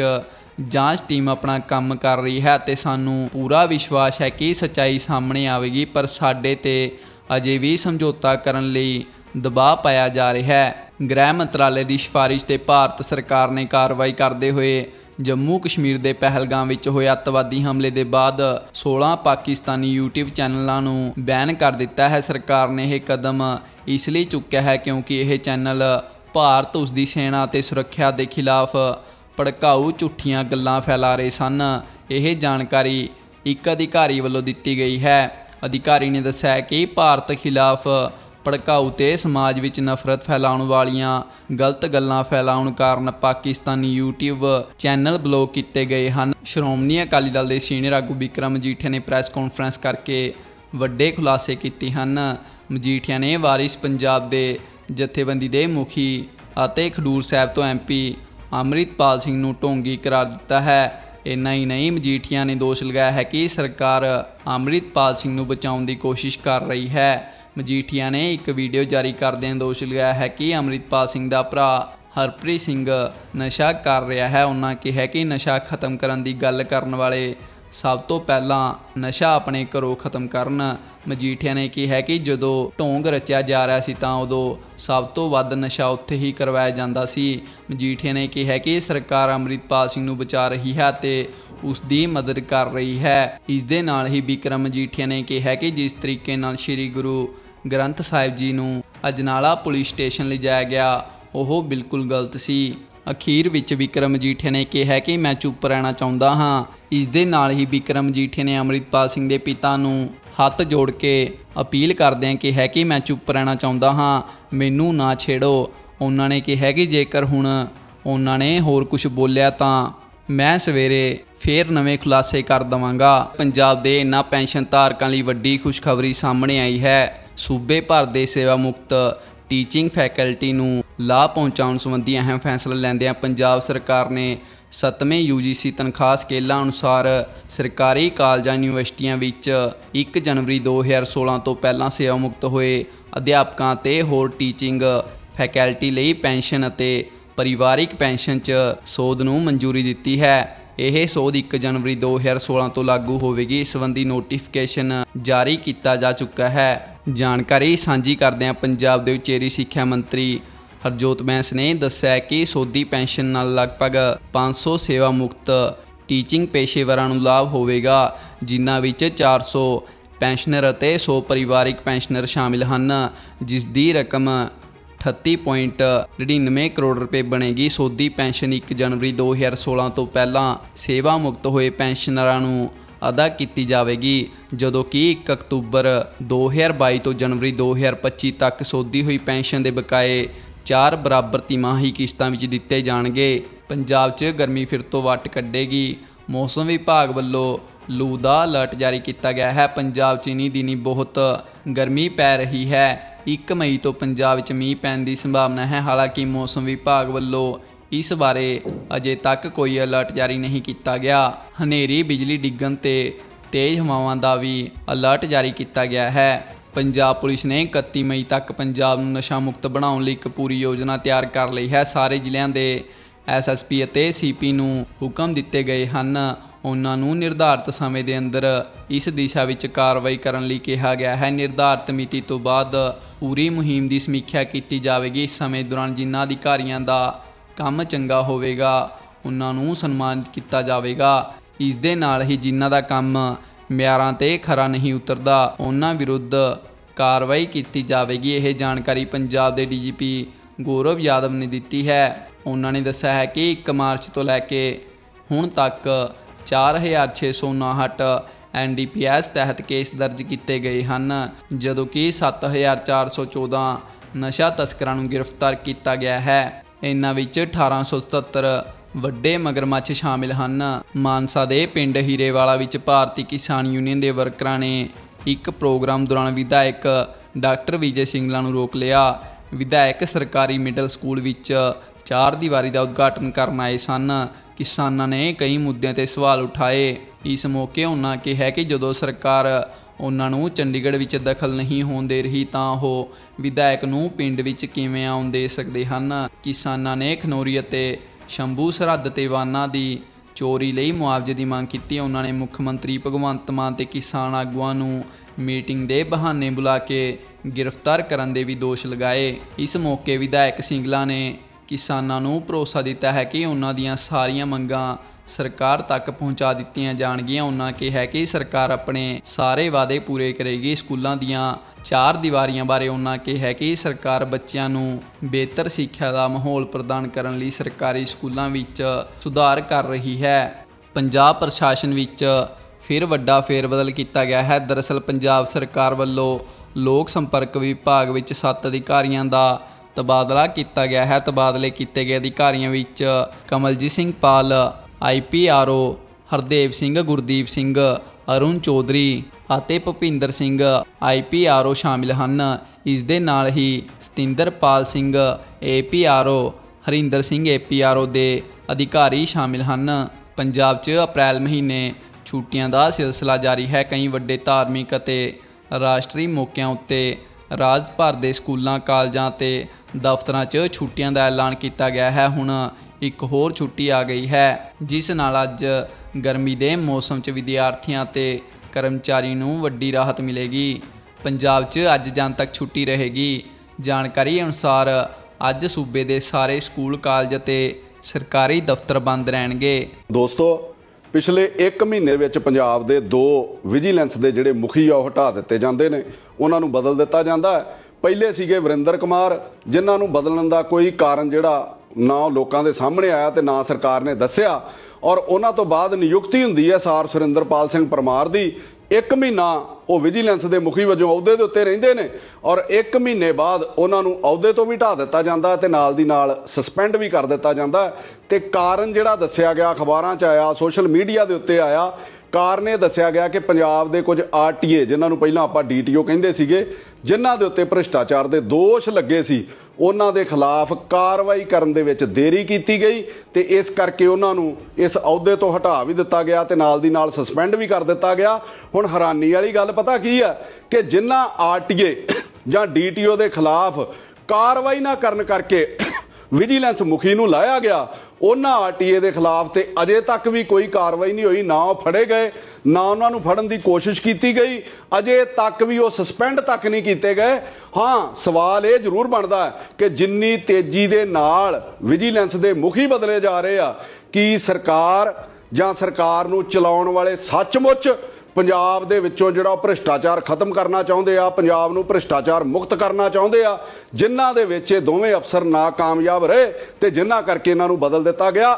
ਜਾਂਚ ਟੀਮ ਆਪਣਾ ਕੰਮ ਕਰ ਰਹੀ ਹੈ ਤੇ ਸਾਨੂੰ ਪੂਰਾ ਵਿਸ਼ਵਾਸ ਹੈ ਕਿ ਸੱਚਾਈ ਸਾਹਮਣੇ ਆਵੇਗੀ, ਪਰ ਸਾਡੇ ਤੇ ਅਜੇ ਵੀ ਸਮਝੌਤਾ ਕਰਨ ਲਈ ਦਬਾਅ ਪਾਇਆ ਜਾ ਰਿਹਾ ਹੈ। ਗ੍ਰਹਿ ਮੰਤਰਾਲੇ ਦੀ ਸਿਫਾਰਿਸ਼ ਤੇ ਭਾਰਤ ਸਰਕਾਰ ਨੇ ਕਾਰਵਾਈ ਕਰਦੇ ਹੋਏ ਜੰਮੂ ਕਸ਼ਮੀਰ ਦੇ ਪਹਿਲਗਾਮ ਵਿੱਚ ਹੋਏ ਅੱਤਵਾਦੀ ਹਮਲੇ ਦੇ ਬਾਅਦ 16 ਪਾਕਿਸਤਾਨੀ YouTube ਚੈਨਲਾਂ ਨੂੰ ਬੈਨ ਕਰ ਦਿੱਤਾ ਹੈ। ਸਰਕਾਰ ਨੇ ਇਹ ਕਦਮ ਇਸ ਲਈ ਚੁੱਕਿਆ ਹੈ ਕਿਉਂਕਿ ਇਹ ਚੈਨਲ ਭਾਰਤ, ਉਸ ਦੀ ਸੈਨਾ ਅਤੇ ਸੁਰੱਖਿਆ ਦੇ ਖਿਲਾਫ ਭੜਕਾਊ ਝੂਠੀਆਂ ਗੱਲਾਂ ਫੈਲਾ ਰਹੇ ਸਨ। ਇਹ ਜਾਣਕਾਰੀ ਇੱਕ ਅਧਿਕਾਰੀ ਵੱਲੋਂ ਦਿੱਤੀ ਗਈ ਹੈ। ਅਧਿਕਾਰੀ ਨੇ ਦੱਸਿਆ ਕਿ ਭਾਰਤ ਖਿਲਾਫ ਭੜਕਾਊ ਤੇ ਸਮਾਜ ਵਿੱਚ ਨਫ਼ਰਤ ਫੈਲਾਉਣ ਵਾਲੀਆਂ ਗਲਤ ਗੱਲਾਂ ਫੈਲਾਉਣ ਕਾਰਨ ਪਾਕਿਸਤਾਨੀ YouTube ਚੈਨਲ ਬਲੌਕ ਕੀਤੇ ਗਏ ਹਨ। ਸ਼੍ਰੋਮਣੀ ਅਕਾਲੀ ਦਲ ਦੇ ਸੀਨੀਅਰ ਆਗੂ ਵਿਕਰਮ ਮਜੀਠੀਆ ਨੇ ਪ੍ਰੈਸ ਕਾਨਫਰੰਸ ਕਰਕੇ ਵੱਡੇ ਖੁਲਾਸੇ ਕੀਤੇ ਹਨ। ਮਜੀਠੀਆ ਨੇ ਵਾਰਿਸ ਪੰਜਾਬ ਦੇ ਜਥੇਬੰਦੀ ਦੇ ਮੁਖੀ ਅਤੇ ਖਡੂਰ ਸਾਹਿਬ ਤੋਂ ਐਮਪੀ ਅੰਮ੍ਰਿਤਪਾਲ ਸਿੰਘ ਨੂੰ ਢੋਂਗੀ ਕਰਾਰ ਦਿੱਤਾ ਹੈ। ਇੰਨਾ ਹੀ ਨਹੀਂ, ਮਜੀਠੀਆ ਨੇ ਦੋਸ਼ ਲਗਾਇਆ ਹੈ ਕਿ ਸਰਕਾਰ ਅੰਮ੍ਰਿਤਪਾਲ ਸਿੰਘ ਨੂੰ ਬਚਾਉਣ ਦੀ ਕੋਸ਼ਿਸ਼ ਕਰ ਰਹੀ ਹੈ। ਮਜੀਠੀਆ ਨੇ ਇੱਕ ਵੀਡੀਓ ਜਾਰੀ ਕਰਦਿਆਂ ਦੋਸ਼ ਲਗਾਇਆ ਹੈ ਕਿ ਅੰਮ੍ਰਿਤਪਾਲ ਸਿੰਘ ਦਾ ਭਰਾ ਹਰਪ੍ਰੀਤ ਸਿੰਘ ਨਸ਼ਾ ਕਰ ਰਿਹਾ ਹੈ। ਉਹਨਾਂ ਕਿਹਾ ਕਿ ਨਸ਼ਾ ਖਤਮ ਕਰਨ ਦੀ ਗੱਲ ਕਰਨ ਵਾਲੇ ਸਭ ਤੋਂ ਪਹਿਲਾਂ ਨਸ਼ਾ ਆਪਣੇ ਘਰੋਂ ਖਤਮ ਕਰਨ। ਮਜੀਠੀਆ ਨੇ ਕਿਹਾ ਕਿ ਜਦੋਂ ਢੋਂਗ ਰਚਿਆ ਜਾ ਰਿਹਾ ਸੀ ਤਾਂ ਉਦੋਂ ਸਭ ਤੋਂ ਵੱਧ ਨਸ਼ਾ ਉੱਥੇ ਹੀ ਕਰਵਾਇਆ ਜਾਂਦਾ ਸੀ। ਮਜੀਠੀਆ ਨੇ ਕਿਹਾ ਕਿ ਸਰਕਾਰ ਅੰਮ੍ਰਿਤਪਾਲ ਸਿੰਘ ਨੂੰ ਬਚਾ ਰਹੀ ਹੈ ਤੇ ਉਸ ਦੀ ਮਦਦ ਕਰ ਰਹੀ ਹੈ। ਇਸ ਦੇ ਨਾਲ ਹੀ ਵਿਕਰਮ ਮਜੀਠੀਆ ਨੇ ਕਿਹਾ ਕਿ ਜਿਸ ਤਰੀਕੇ ਨਾਲ ਸ੍ਰੀ ਗੁਰੂ ਗ੍ਰੰਥ ਸਾਹਿਬ ਜੀ ਨੂੰ ਅਜਨਾਲਾ ਪੁਲਿਸ ਸਟੇਸ਼ਨ ਲਿਜਾਇਆ ਗਿਆ। ਉਹ ਬਿਲਕੁਲ ਗਲਤ ਸੀ। ਅਖੀਰ ਵਿੱਚ ਵਿਕਰਮ ਮਜੀਠੀਆ ਨੇ ਕਿਹਾ ਕਿ ਮੈਂ ਚੁੱਪ ਰਹਿਣਾ ਚਾਹੁੰਦਾ ਹਾਂ। ਇਸ ਦੇ ਨਾਲ ਹੀ ਵਿਕਰਮ ਮਜੀਠੀਆ ਨੇ ਅੰਮ੍ਰਿਤਪਾਲ ਸਿੰਘ ਦੇ ਪਿਤਾ ਨੂੰ ਹੱਥ ਜੋੜ ਕੇ ਅਪੀਲ ਕਰਦਿਆਂ ਕਿਹਾ ਕਿ ਮੈਂ ਚੁੱਪ ਰਹਿਣਾ ਚਾਹੁੰਦਾ ਹਾਂ। ਮੈਨੂੰ ਨਾ ਛੇੜੋ। ਉਹਨਾਂ ਨੇ ਕਿਹਾ ਕਿ ਜੇਕਰ ਹੁਣ ਉਹਨਾਂ ਨੇ ਹੋਰ ਕੁਝ ਬੋਲਿਆ ਤਾਂ ਮੈਂ ਸਵੇਰੇ ਫੇਰ ਨਵੇਂ ਖੁਲਾਸੇ ਕਰ ਦਵਾਂਗਾ। ਪੰਜਾਬ ਦੇ ਇਨ੍ਹਾਂ ਪੈਨਸ਼ਨ ਧਾਰਕਾਂ ਲਈ ਵੱਡੀ ਖੁਸ਼ਖਬਰੀ ਸਾਹਮਣੇ ਆਈ ਹੈ। ਸੂਬੇ ਭਰ ਦੇ ਸੇਵਾ ਮੁਕਤ ਟੀਚਿੰਗ ਫੈਕਲਟੀ ਨੂੰ ਲਾਭ ਪਹੁੰਚਾਉਣ ਸੰਬੰਧੀ ਅਹਿਮ ਫੈਸਲਾ ਲੈਂਦਿਆਂ ਪੰਜਾਬ ਸਰਕਾਰ ਨੇ 7ਵੇਂ UGC ਤਨਖਾਹ ਸਕੇਲਾਂ ਅਨੁਸਾਰ ਸਰਕਾਰੀ ਕਾਲਜਾਂ ਯੂਨੀਵਰਸਿਟੀਆਂ ਵਿੱਚ 1 ਜਨਵਰੀ 2016 ਤੋਂ ਪਹਿਲਾਂ ਸੇਵਾ ਮੁਕਤ ਹੋਏ ਅਧਿਆਪਕਾਂ ਤੇ ਹੋਰ ਟੀਚਿੰਗ ਫੈਕਲਟੀ ਲਈ ਪੈਨਸ਼ਨ ਅਤੇ ਪਰਿਵਾਰਿਕ ਪੈਨਸ਼ਨ 'ਚ ਸੋਧ ਨੂੰ ਮਨਜ਼ੂਰੀ ਦਿੱਤੀ ਹੈ। ਇਹ ਸੋਧ 1 ਜਨਵਰੀ 2016 ਤੋਂ ਲਾਗੂ ਹੋਵੇਗੀ। ਇਸ ਸੰਬੰਧੀ ਨੋਟੀਫਿਕੇਸ਼ਨ ਜਾਰੀ ਕੀਤਾ ਜਾ ਚੁੱਕਾ ਹੈ। ਜਾਣਕਾਰੀ ਸਾਂਝੀ ਕਰਦਿਆਂ ਪੰਜਾਬ ਦੇ ਉਚੇਰੀ ਸਿੱਖਿਆ ਮੰਤਰੀ ਹਰਜੋਤ ਬੈਂਸ ਨੇ ਦੱਸਿਆ ਕਿ ਸੋਧੀ ਪੈਨਸ਼ਨ ਨਾਲ ਲਗਭਗ 500 ਸੇਵਾ ਮੁਕਤ ਟੀਚਿੰਗ ਪੇਸ਼ੇਵਰਾਂ ਨੂੰ ਲਾਭ ਹੋਵੇਗਾ, ਜਿਨ੍ਹਾਂ ਵਿੱਚ 400 ਪੈਨਸ਼ਨਰ ਅਤੇ 100 ਪਰਿਵਾਰਿਕ ਪੈਨਸ਼ਨਰ ਸ਼ਾਮਿਲ ਹਨ, ਜਿਸ ਦੀ ਰਕਮ 38.99 ਕਰੋੜ ਰੁਪਏ ਬਣੇਗੀ। ਸੋਧੀ ਪੈਨਸ਼ਨ 1 ਜਨਵਰੀ 2016 ਤੋਂ ਪਹਿਲਾਂ ਸੇਵਾ ਮੁਕਤ ਹੋਏ ਪੈਨਸ਼ਨਰਾਂ ਨੂੰ ਅਦਾ ਕੀਤੀ ਜਾਵੇਗੀ। ਜਦੋਂ ਕਿ 1 ਅਕਤੂਬਰ 2022 ਤੋਂ ਜਨਵਰੀ 2025 ਤੱਕ ਸੋਧੀ ਹੋਈ ਪੈਨਸ਼ਨ ਦੇ ਬਕਾਏ ਚਾਰ ਬਰਾਬਰ ਤਿਮਾਹੀ ਕਿਸ਼ਤਾਂ ਵਿੱਚ ਦਿੱਤੇ ਜਾਣਗੇ। ਪੰਜਾਬ 'ਚ ਗਰਮੀ ਫਿਰ ਤੋਂ ਵੱਟ ਕੱਢੇਗੀ। ਮੌਸਮ ਵਿਭਾਗ ਵੱਲੋਂ ਲੂ ਦਾ ਅਲਰਟ ਜਾਰੀ ਕੀਤਾ ਗਿਆ ਹੈ। ਪੰਜਾਬ 'ਚ ਇਨੀ ਦਿਨੀ ਬਹੁਤ ਗਰਮੀ ਪੈ ਰਹੀ ਹੈ। 1 ਮਈ ਤੋਂ ਪੰਜਾਬ ਵਿੱਚ ਮੀਂਹ ਪੈਣ ਦੀ ਸੰਭਾਵਨਾ ਹੈ। ਹਾਲਾਂਕਿ ਮੌਸਮ ਵਿਭਾਗ ਵੱਲੋਂ ਇਸ ਬਾਰੇ ਅਜੇ ਤੱਕ ਕੋਈ ਅਲਰਟ ਜਾਰੀ ਨਹੀਂ ਕੀਤਾ ਗਿਆ। ਹਨੇਰੀ, ਬਿਜਲੀ ਡਿੱਗਣ ਤੇ ਤੇਜ਼ ਹਵਾਵਾਂ ਦਾ ਵੀ ਅਲਰਟ ਜਾਰੀ ਕੀਤਾ ਗਿਆ ਹੈ। ਪੰਜਾਬ ਪੁਲਿਸ ਨੇ 31 ਮਈ ਤੱਕ ਪੰਜਾਬ ਨੂੰ ਨਸ਼ਾ ਮੁਕਤ ਬਣਾਉਣ ਲਈ ਇੱਕ ਪੂਰੀ ਯੋਜਨਾ ਤਿਆਰ ਕਰ ਲਈ ਹੈ। ਸਾਰੇ ਜ਼ਿਲ੍ਹਿਆਂ ਦੇ ਐਸਐਸਪੀ ਅਤੇ ਸੀਪੀ ਨੂੰ ਹੁਕਮ ਦਿੱਤੇ ਗਏ ਹਨ। ਉਹਨਾਂ ਨੂੰ ਨਿਰਧਾਰਤ ਸਮੇਂ ਦੇ ਅੰਦਰ ਇਸ ਦਿਸ਼ਾ ਵਿੱਚ ਕਾਰਵਾਈ ਕਰਨ ਲਈ ਕਿਹਾ ਗਿਆ ਹੈ। ਨਿਰਧਾਰਤ ਮਿਤੀ ਤੋਂ ਬਾਅਦ ਪੂਰੀ ਮੁਹਿੰਮ ਦੀ ਸਮੀਖਿਆ ਕੀਤੀ ਜਾਵੇਗੀ। ਇਸ ਸਮੇਂ ਦੌਰਾਨ ਜਿਨ੍ਹਾਂ ਅਧਿਕਾਰੀਆਂ ਦਾ ਕੰਮ ਚੰਗਾ ਹੋਵੇਗਾ, ਉਹਨਾਂ ਨੂੰ ਸਨਮਾਨਿਤ ਕੀਤਾ ਜਾਵੇਗਾ। ਇਸ ਦੇ ਨਾਲ ਹੀ ਜਿਨ੍ਹਾਂ ਦਾ ਕੰਮ ਮਿਆਰਾਂ ਤੇ ਖਰਾ ਨਹੀਂ ਉਤਰਦਾ, ਉਹਨਾਂ ਵਿਰੁੱਧ ਕਾਰਵਾਈ ਕੀਤੀ ਜਾਵੇਗੀ। ਇਹ ਜਾਣਕਾਰੀ ਪੰਜਾਬ ਦੇ ਡੀਜੀਪੀ ਗੌਰਵ ਯਾਦਵ ਨੇ ਦਿੱਤੀ ਹੈ। ਉਹਨਾਂ ਨੇ ਦੱਸਿਆ ਹੈ ਕਿ 1 ਮਾਰਚ ਤੋਂ ਲੈ ਕੇ ਹੁਣ ਤੱਕ 4659 ਐਨਡੀਪੀਐਸ ਤਹਿਤ ਕੇਸ ਦਰਜ ਕੀਤੇ ਗਏ ਹਨ, ਜਦੋਂ ਕਿ 7414 ਨਸ਼ਾ ਤਸਕਰਾਂ ਨੂੰ ਗ੍ਰਿਫਤਾਰ ਕੀਤਾ ਗਿਆ ਹੈ। ਇਹਨਾਂ ਵਿੱਚ 1877 ਵੱਡੇ ਮਗਰਮੱਛ ਸ਼ਾਮਿਲ ਹਨ। ਮਾਨਸਾ ਦੇ ਪਿੰਡ ਹੀਰੇਵਾਲਾ ਵਿੱਚ ਭਾਰਤੀ ਕਿਸਾਨ ਯੂਨੀਅਨ ਦੇ ਵਰਕਰਾਂ ਨੇ ਇੱਕ ਪ੍ਰੋਗਰਾਮ ਦੌਰਾਨ ਵਿਧਾਇਕ ਡਾਕਟਰ ਵਿਜੇ ਸਿੰਗਲਾ ਨੂੰ ਰੋਕ ਲਿਆ। ਵਿਧਾਇਕ ਸਰਕਾਰੀ ਮਿਡਲ ਸਕੂਲ ਵਿੱਚ ਚਾਰ ਦੀਵਾਰੀ ਦਾ ਉਦਘਾਟਨ ਕਰਨ ਆਏ ਸਨ। ਕਿਸਾਨਾਂ ਨੇ ਕਈ ਮੁੱਦਿਆਂ ਤੇ ਸਵਾਲ ਉਠਾਏ। ਇਸ ਮੌਕੇ ਉਹਨਾਂ ਕਿਹਾ ਕਿ ਜਦੋਂ ਸਰਕਾਰ ਉਹਨਾਂ ਨੂੰ ਚੰਡੀਗੜ੍ਹ ਵਿੱਚ ਦਖਲ ਨਹੀਂ ਹੋਣ ਦੇ ਰਹੀ ਤਾਂ ਉਹ ਵਿਧਾਇਕ ਨੂੰ ਪਿੰਡ ਵਿੱਚ ਕਿਵੇਂ ਆਉਣ ਦੇ ਸਕਦੇ ਹਨ? ਕਿਸਾਨਾਂ ਨੇ ਖਨੌਰੀ ਅਤੇ ਸ਼ੰਭੂ ਸਰਹੱਦ ਤੇ ਵਾਹਨਾਂ ਦੀ ਚੋਰੀ ਲਈ ਮੁਆਵਜ਼ੇ ਦੀ ਮੰਗ ਕੀਤੀ। ਉਹਨਾਂ ਨੇ ਮੁੱਖ ਮੰਤਰੀ ਭਗਵੰਤ ਮਾਨ ਤੇ ਕਿਸਾਨ ਆਗੂਆਂ ਨੂੰ ਮੀਟਿੰਗ ਦੇ ਬਹਾਨੇ ਬੁਲਾ ਕੇ ਗ੍ਰਿਫਤਾਰ ਕਰਨ ਦੇ ਵੀ ਦੋਸ਼ ਲਗਾਏ। ਇਸ ਮੌਕੇ ਵਿਧਾਇਕ ਸਿੰਗਲਾ ਨੇ ਕਿਸਾਨਾਂ ਨੂੰ ਭਰੋਸਾ ਦਿੱਤਾ ਹੈ ਕਿ ਉਹਨਾਂ ਦੀਆਂ ਸਾਰੀਆਂ ਮੰਗਾਂ ਸਰਕਾਰ ਤੱਕ ਪਹੁੰਚਾ ਦਿੱਤੀਆਂ ਜਾਣਗੀਆਂ। ਉਹਨਾਂ ਕਿਹਾ ਕਿ ਸਰਕਾਰ ਆਪਣੇ ਸਾਰੇ ਵਾਅਦੇ ਪੂਰੇ ਕਰੇਗੀ। ਸਕੂਲਾਂ ਦੀਆਂ ਚਾਰ ਦੀਵਾਰੀਆਂ ਬਾਰੇ ਉਹਨਾਂ ਕਿਹਾ ਕਿ ਸਰਕਾਰ ਬੱਚਿਆਂ ਨੂੰ ਬਿਹਤਰ ਸਿੱਖਿਆ ਦਾ ਮਾਹੌਲ ਪ੍ਰਦਾਨ ਕਰਨ ਲਈ ਸਰਕਾਰੀ ਸਕੂਲਾਂ ਵਿੱਚ ਸੁਧਾਰ ਕਰ ਰਹੀ ਹੈ। ਪੰਜਾਬ ਪ੍ਰਸ਼ਾਸਨ ਵਿੱਚ ਫਿਰ ਵੱਡਾ ਫੇਰਬਦਲ ਕੀਤਾ ਗਿਆ ਹੈ। ਦਰਅਸਲ ਪੰਜਾਬ ਸਰਕਾਰ ਵੱਲੋਂ ਲੋਕ ਸੰਪਰਕ ਵਿਭਾਗ ਵਿੱਚ 7 ਅਧਿਕਾਰੀਆਂ ਦਾ ਤਬਾਦਲਾ ਕੀਤਾ ਗਿਆ ਹੈ। ਤਬਾਦਲੇ ਕੀਤੇ ਗਏ ਅਧਿਕਾਰੀਆਂ ਵਿੱਚ ਕਮਲਜੀਤ ਸਿੰਘ ਪਾਲ ਆਈਪੀਆਰਓ ਹਰਦੇਵ ਸਿੰਘ, ਗੁਰਦੀਪ ਸਿੰਘ, ਅਰੁਣ ਚੌਧਰੀ ਅਤੇ ਭੁਪਿੰਦਰ ਸਿੰਘ ਆਈਪੀਆਰਓ ਸ਼ਾਮਿਲ ਹਨ। ਇਸ ਦੇ ਨਾਲ ਹੀ ਸਤਿੰਦਰਪਾਲ ਸਿੰਘ ਏਪੀਆਰਓ ਹਰਿੰਦਰ ਸਿੰਘ ਏਪੀਆਰਓ ਦੇ ਅਧਿਕਾਰੀ ਸ਼ਾਮਿਲ ਹਨ। ਪੰਜਾਬ 'ਚ ਅਪ੍ਰੈਲ ਮਹੀਨੇ ਛੁੱਟੀਆਂ ਦਾ ਸਿਲਸਿਲਾ ਜਾਰੀ ਹੈ। ਕਈ ਵੱਡੇ ਧਾਰਮਿਕ ਅਤੇ ਰਾਸ਼ਟਰੀ ਮੌਕਿਆਂ ਉੱਤੇ ਰਾਜ ਭਰ ਦੇ ਸਕੂਲਾਂ, ਕਾਲਜਾਂ ਤੇ ਦਫ਼ਤਰਾਂ 'ਚ ਛੁੱਟੀਆਂ ਦਾ ਐਲਾਨ ਕੀਤਾ ਗਿਆ ਹੈ। ਹੁਣ ਇੱਕ ਹੋਰ ਛੁੱਟੀ ਆ ਗਈ ਹੈ, ਜਿਸ ਨਾਲ ਅੱਜ ਗਰਮੀ ਦੇ ਮੌਸਮ 'ਚ ਵਿਦਿਆਰਥੀਆਂ ਤੇ ਕਰਮਚਾਰੀ ਨੂੰ ਵੱਡੀ ਰਾਹਤ ਮਿਲੇਗੀ। ਪੰਜਾਬ 'ਚ ਅੱਜ ਜਨ ਤੱਕ ਛੁੱਟੀ ਰਹੇਗੀ। ਜਾਣਕਾਰੀ ਅਨੁਸਾਰ ਅੱਜ ਸੂਬੇ ਦੇ ਸਾਰੇ ਸਕੂਲ, ਕਾਲਜ ਅਤੇ ਸਰਕਾਰੀ ਦਫ਼ਤਰ ਬੰਦ ਰਹਿਣਗੇ। ਦੋਸਤੋ, ਪਿਛਲੇ 1 ਮਹੀਨੇ ਵਿੱਚ ਪੰਜਾਬ ਦੇ ਦੋ ਵਿਜੀਲੈਂਸ ਦੇ ਜਿਹੜੇ ਮੁਖੀ ਆ, ਉਹ ਹਟਾ ਦਿੱਤੇ ਜਾਂਦੇ ਨੇ। ਉਹਨਾਂ ਨੂੰ ਬਦਲ ਦਿੱਤਾ ਜਾਂਦਾ ਹੈ। ਪਹਿਲੇ ਸੀਗੇ ਵਰਿੰਦਰ ਕੁਮਾਰ, ਜਿਨ੍ਹਾਂ ਨੂੰ ਬਦਲਣ ਦਾ ਕੋਈ ਕਾਰਨ ਜਿਹੜਾ ਨਾ ਉਹ ਲੋਕਾਂ ਦੇ ਸਾਹਮਣੇ ਆਇਆ ਤੇ ਨਾ ਸਰਕਾਰ ਨੇ ਦੱਸਿਆ। ਔਰ ਉਹਨਾਂ ਤੋਂ ਬਾਅਦ ਨਿਯੁਕਤੀ ਹੁੰਦੀ ਹੈ ਸਾਰ ਸੁਰਿੰਦਰਪਾਲ ਸਿੰਘ ਪਰਮਾਰ ਦੀ। ਇੱਕ ਮਹੀਨਾ ਉਹ ਵਿਜੀਲੈਂਸ ਦੇ ਮੁਖੀ ਵਜੋਂ ਅਹੁਦੇ ਦੇ ਉੱਤੇ ਰਹਿੰਦੇ ਨੇ ਔਰ ਇੱਕ ਮਹੀਨੇ ਬਾਅਦ ਉਹਨਾਂ ਨੂੰ ਅਹੁਦੇ ਤੋਂ ਵੀ ਢਾ ਦਿੱਤਾ ਜਾਂਦਾ ਤੇ ਨਾਲ ਦੀ ਨਾਲ ਸਸਪੈਂਡ ਵੀ ਕਰ ਦਿੱਤਾ ਜਾਂਦਾ। ਤੇ ਕਾਰਨ ਜਿਹੜਾ ਦੱਸਿਆ ਗਿਆ, ਅਖਬਾਰਾਂ 'ਚ ਆਇਆ, ਸੋਸ਼ਲ ਮੀਡੀਆ ਦੇ ਉੱਤੇ ਆਇਆ, ਕਾਰਨ ਇਹ ਦੱਸਿਆ ਗਿਆ ਕਿ ਪੰਜਾਬ ਦੇ ਕੁਝ ਆਰਟੀਏ, ਜਿਨ੍ਹਾਂ ਨੂੰ ਪਹਿਲਾਂ ਆਪਾਂ ਡੀਟੀਓ ਕਹਿੰਦੇ ਸੀਗੇ, ਜਿਨ੍ਹਾਂ ਦੇ ਉੱਤੇ ਭ੍ਰਿਸ਼ਟਾਚਾਰ ਦੇ ਦੋਸ਼ ਲੱਗੇ ਸੀ ਉਹਨਾਂ ਦੇ ਖਿਲਾਫ ਕਾਰਵਾਈ ਕਰਨ ਦੇ ਵਿੱਚ ਦੇਰੀ ਕੀਤੀ ਗਈ ਤੇ ਇਸ ਕਰਕੇ ਉਹਨਾਂ ਨੂੰ ਇਸ ਅਹੁਦੇ ਤੋਂ ਹਟਾ ਵੀ ਦਿੱਤਾ ਗਿਆ ਤੇ ਨਾਲ ਦੀ ਨਾਲ ਸਸਪੈਂਡ ਵੀ ਕਰ ਦਿੱਤਾ ਗਿਆ। ਹੁਣ ਹੈਰਾਨੀ ਵਾਲੀ ਗੱਲ ਪਤਾ ਕੀ ਆ ਕਿ ਜਿਨ੍ਹਾਂ ਆਰਟੀਏ ਜਾਂ ਡੀਟੀਓ ਦੇ ਖਿਲਾਫ ਕਾਰਵਾਈ ਨਾ ਕਰਨ ਕਰਕੇ ਵਿਜੀਲੈਂਸ ਮੁਖੀ ਨੂੰ ਲਾਇਆ ਗਿਆ ਉਹਨਾਂ ਆਰਟੀਏ ਦੇ ਖਿਲਾਫ ਤੇ ਅਜੇ ਤੱਕ ਵੀ ਕੋਈ ਕਾਰਵਾਈ ਨਹੀਂ ਹੋਈ, ਨਾ ਉਹ ਫੜੇ ਗਏ, ਨਾ ਉਹਨਾਂ ਨੂੰ ਫੜਨ ਦੀ ਕੋਸ਼ਿਸ਼ ਕੀਤੀ ਗਈ। ਅਜੇ ਤੱਕ ਵੀ ਉਹ ਸਸਪੈਂਡ ਤੱਕ ਨਹੀਂ ਕੀਤੇ ਗਏ। ਹਾਂ, ਸਵਾਲ ਇਹ ਜ਼ਰੂਰ ਬਣਦਾ ਹੈ ਕਿ ਜਿੰਨੀ ਤੇਜ਼ੀ ਦੇ ਨਾਲ ਵਿਜੀਲੈਂਸ ਦੇ ਮੁਖੀ ਬਦਲੇ ਜਾ ਰਹੇ ਆ, ਕੀ ਸਰਕਾਰ ਜਾਂ ਸਰਕਾਰ ਨੂੰ ਚਲਾਉਣ ਵਾਲੇ ਸੱਚਮੁੱਚ ਪੰਜਾਬ ਦੇ ਵਿੱਚੋਂ ਜਿਹੜਾ ਉਹ ਭ੍ਰਿਸ਼ਟਾਚਾਰ ਖਤਮ ਕਰਨਾ ਚਾਹੁੰਦੇ ਆ, ਪੰਜਾਬ ਨੂੰ ਭ੍ਰਿਸ਼ਟਾਚਾਰ ਮੁਕਤ ਕਰਨਾ ਚਾਹੁੰਦੇ ਆ, ਜਿਨ੍ਹਾਂ ਦੇ ਵਿੱਚ ਇਹ ਦੋਵੇਂ ਅਫਸਰ ਨਾਕਾਮਯਾਬ ਰਹੇ ਤੇ ਜਿਨ੍ਹਾਂ ਕਰਕੇ ਇਹਨਾਂ ਨੂੰ ਬਦਲ ਦਿੱਤਾ ਗਿਆ।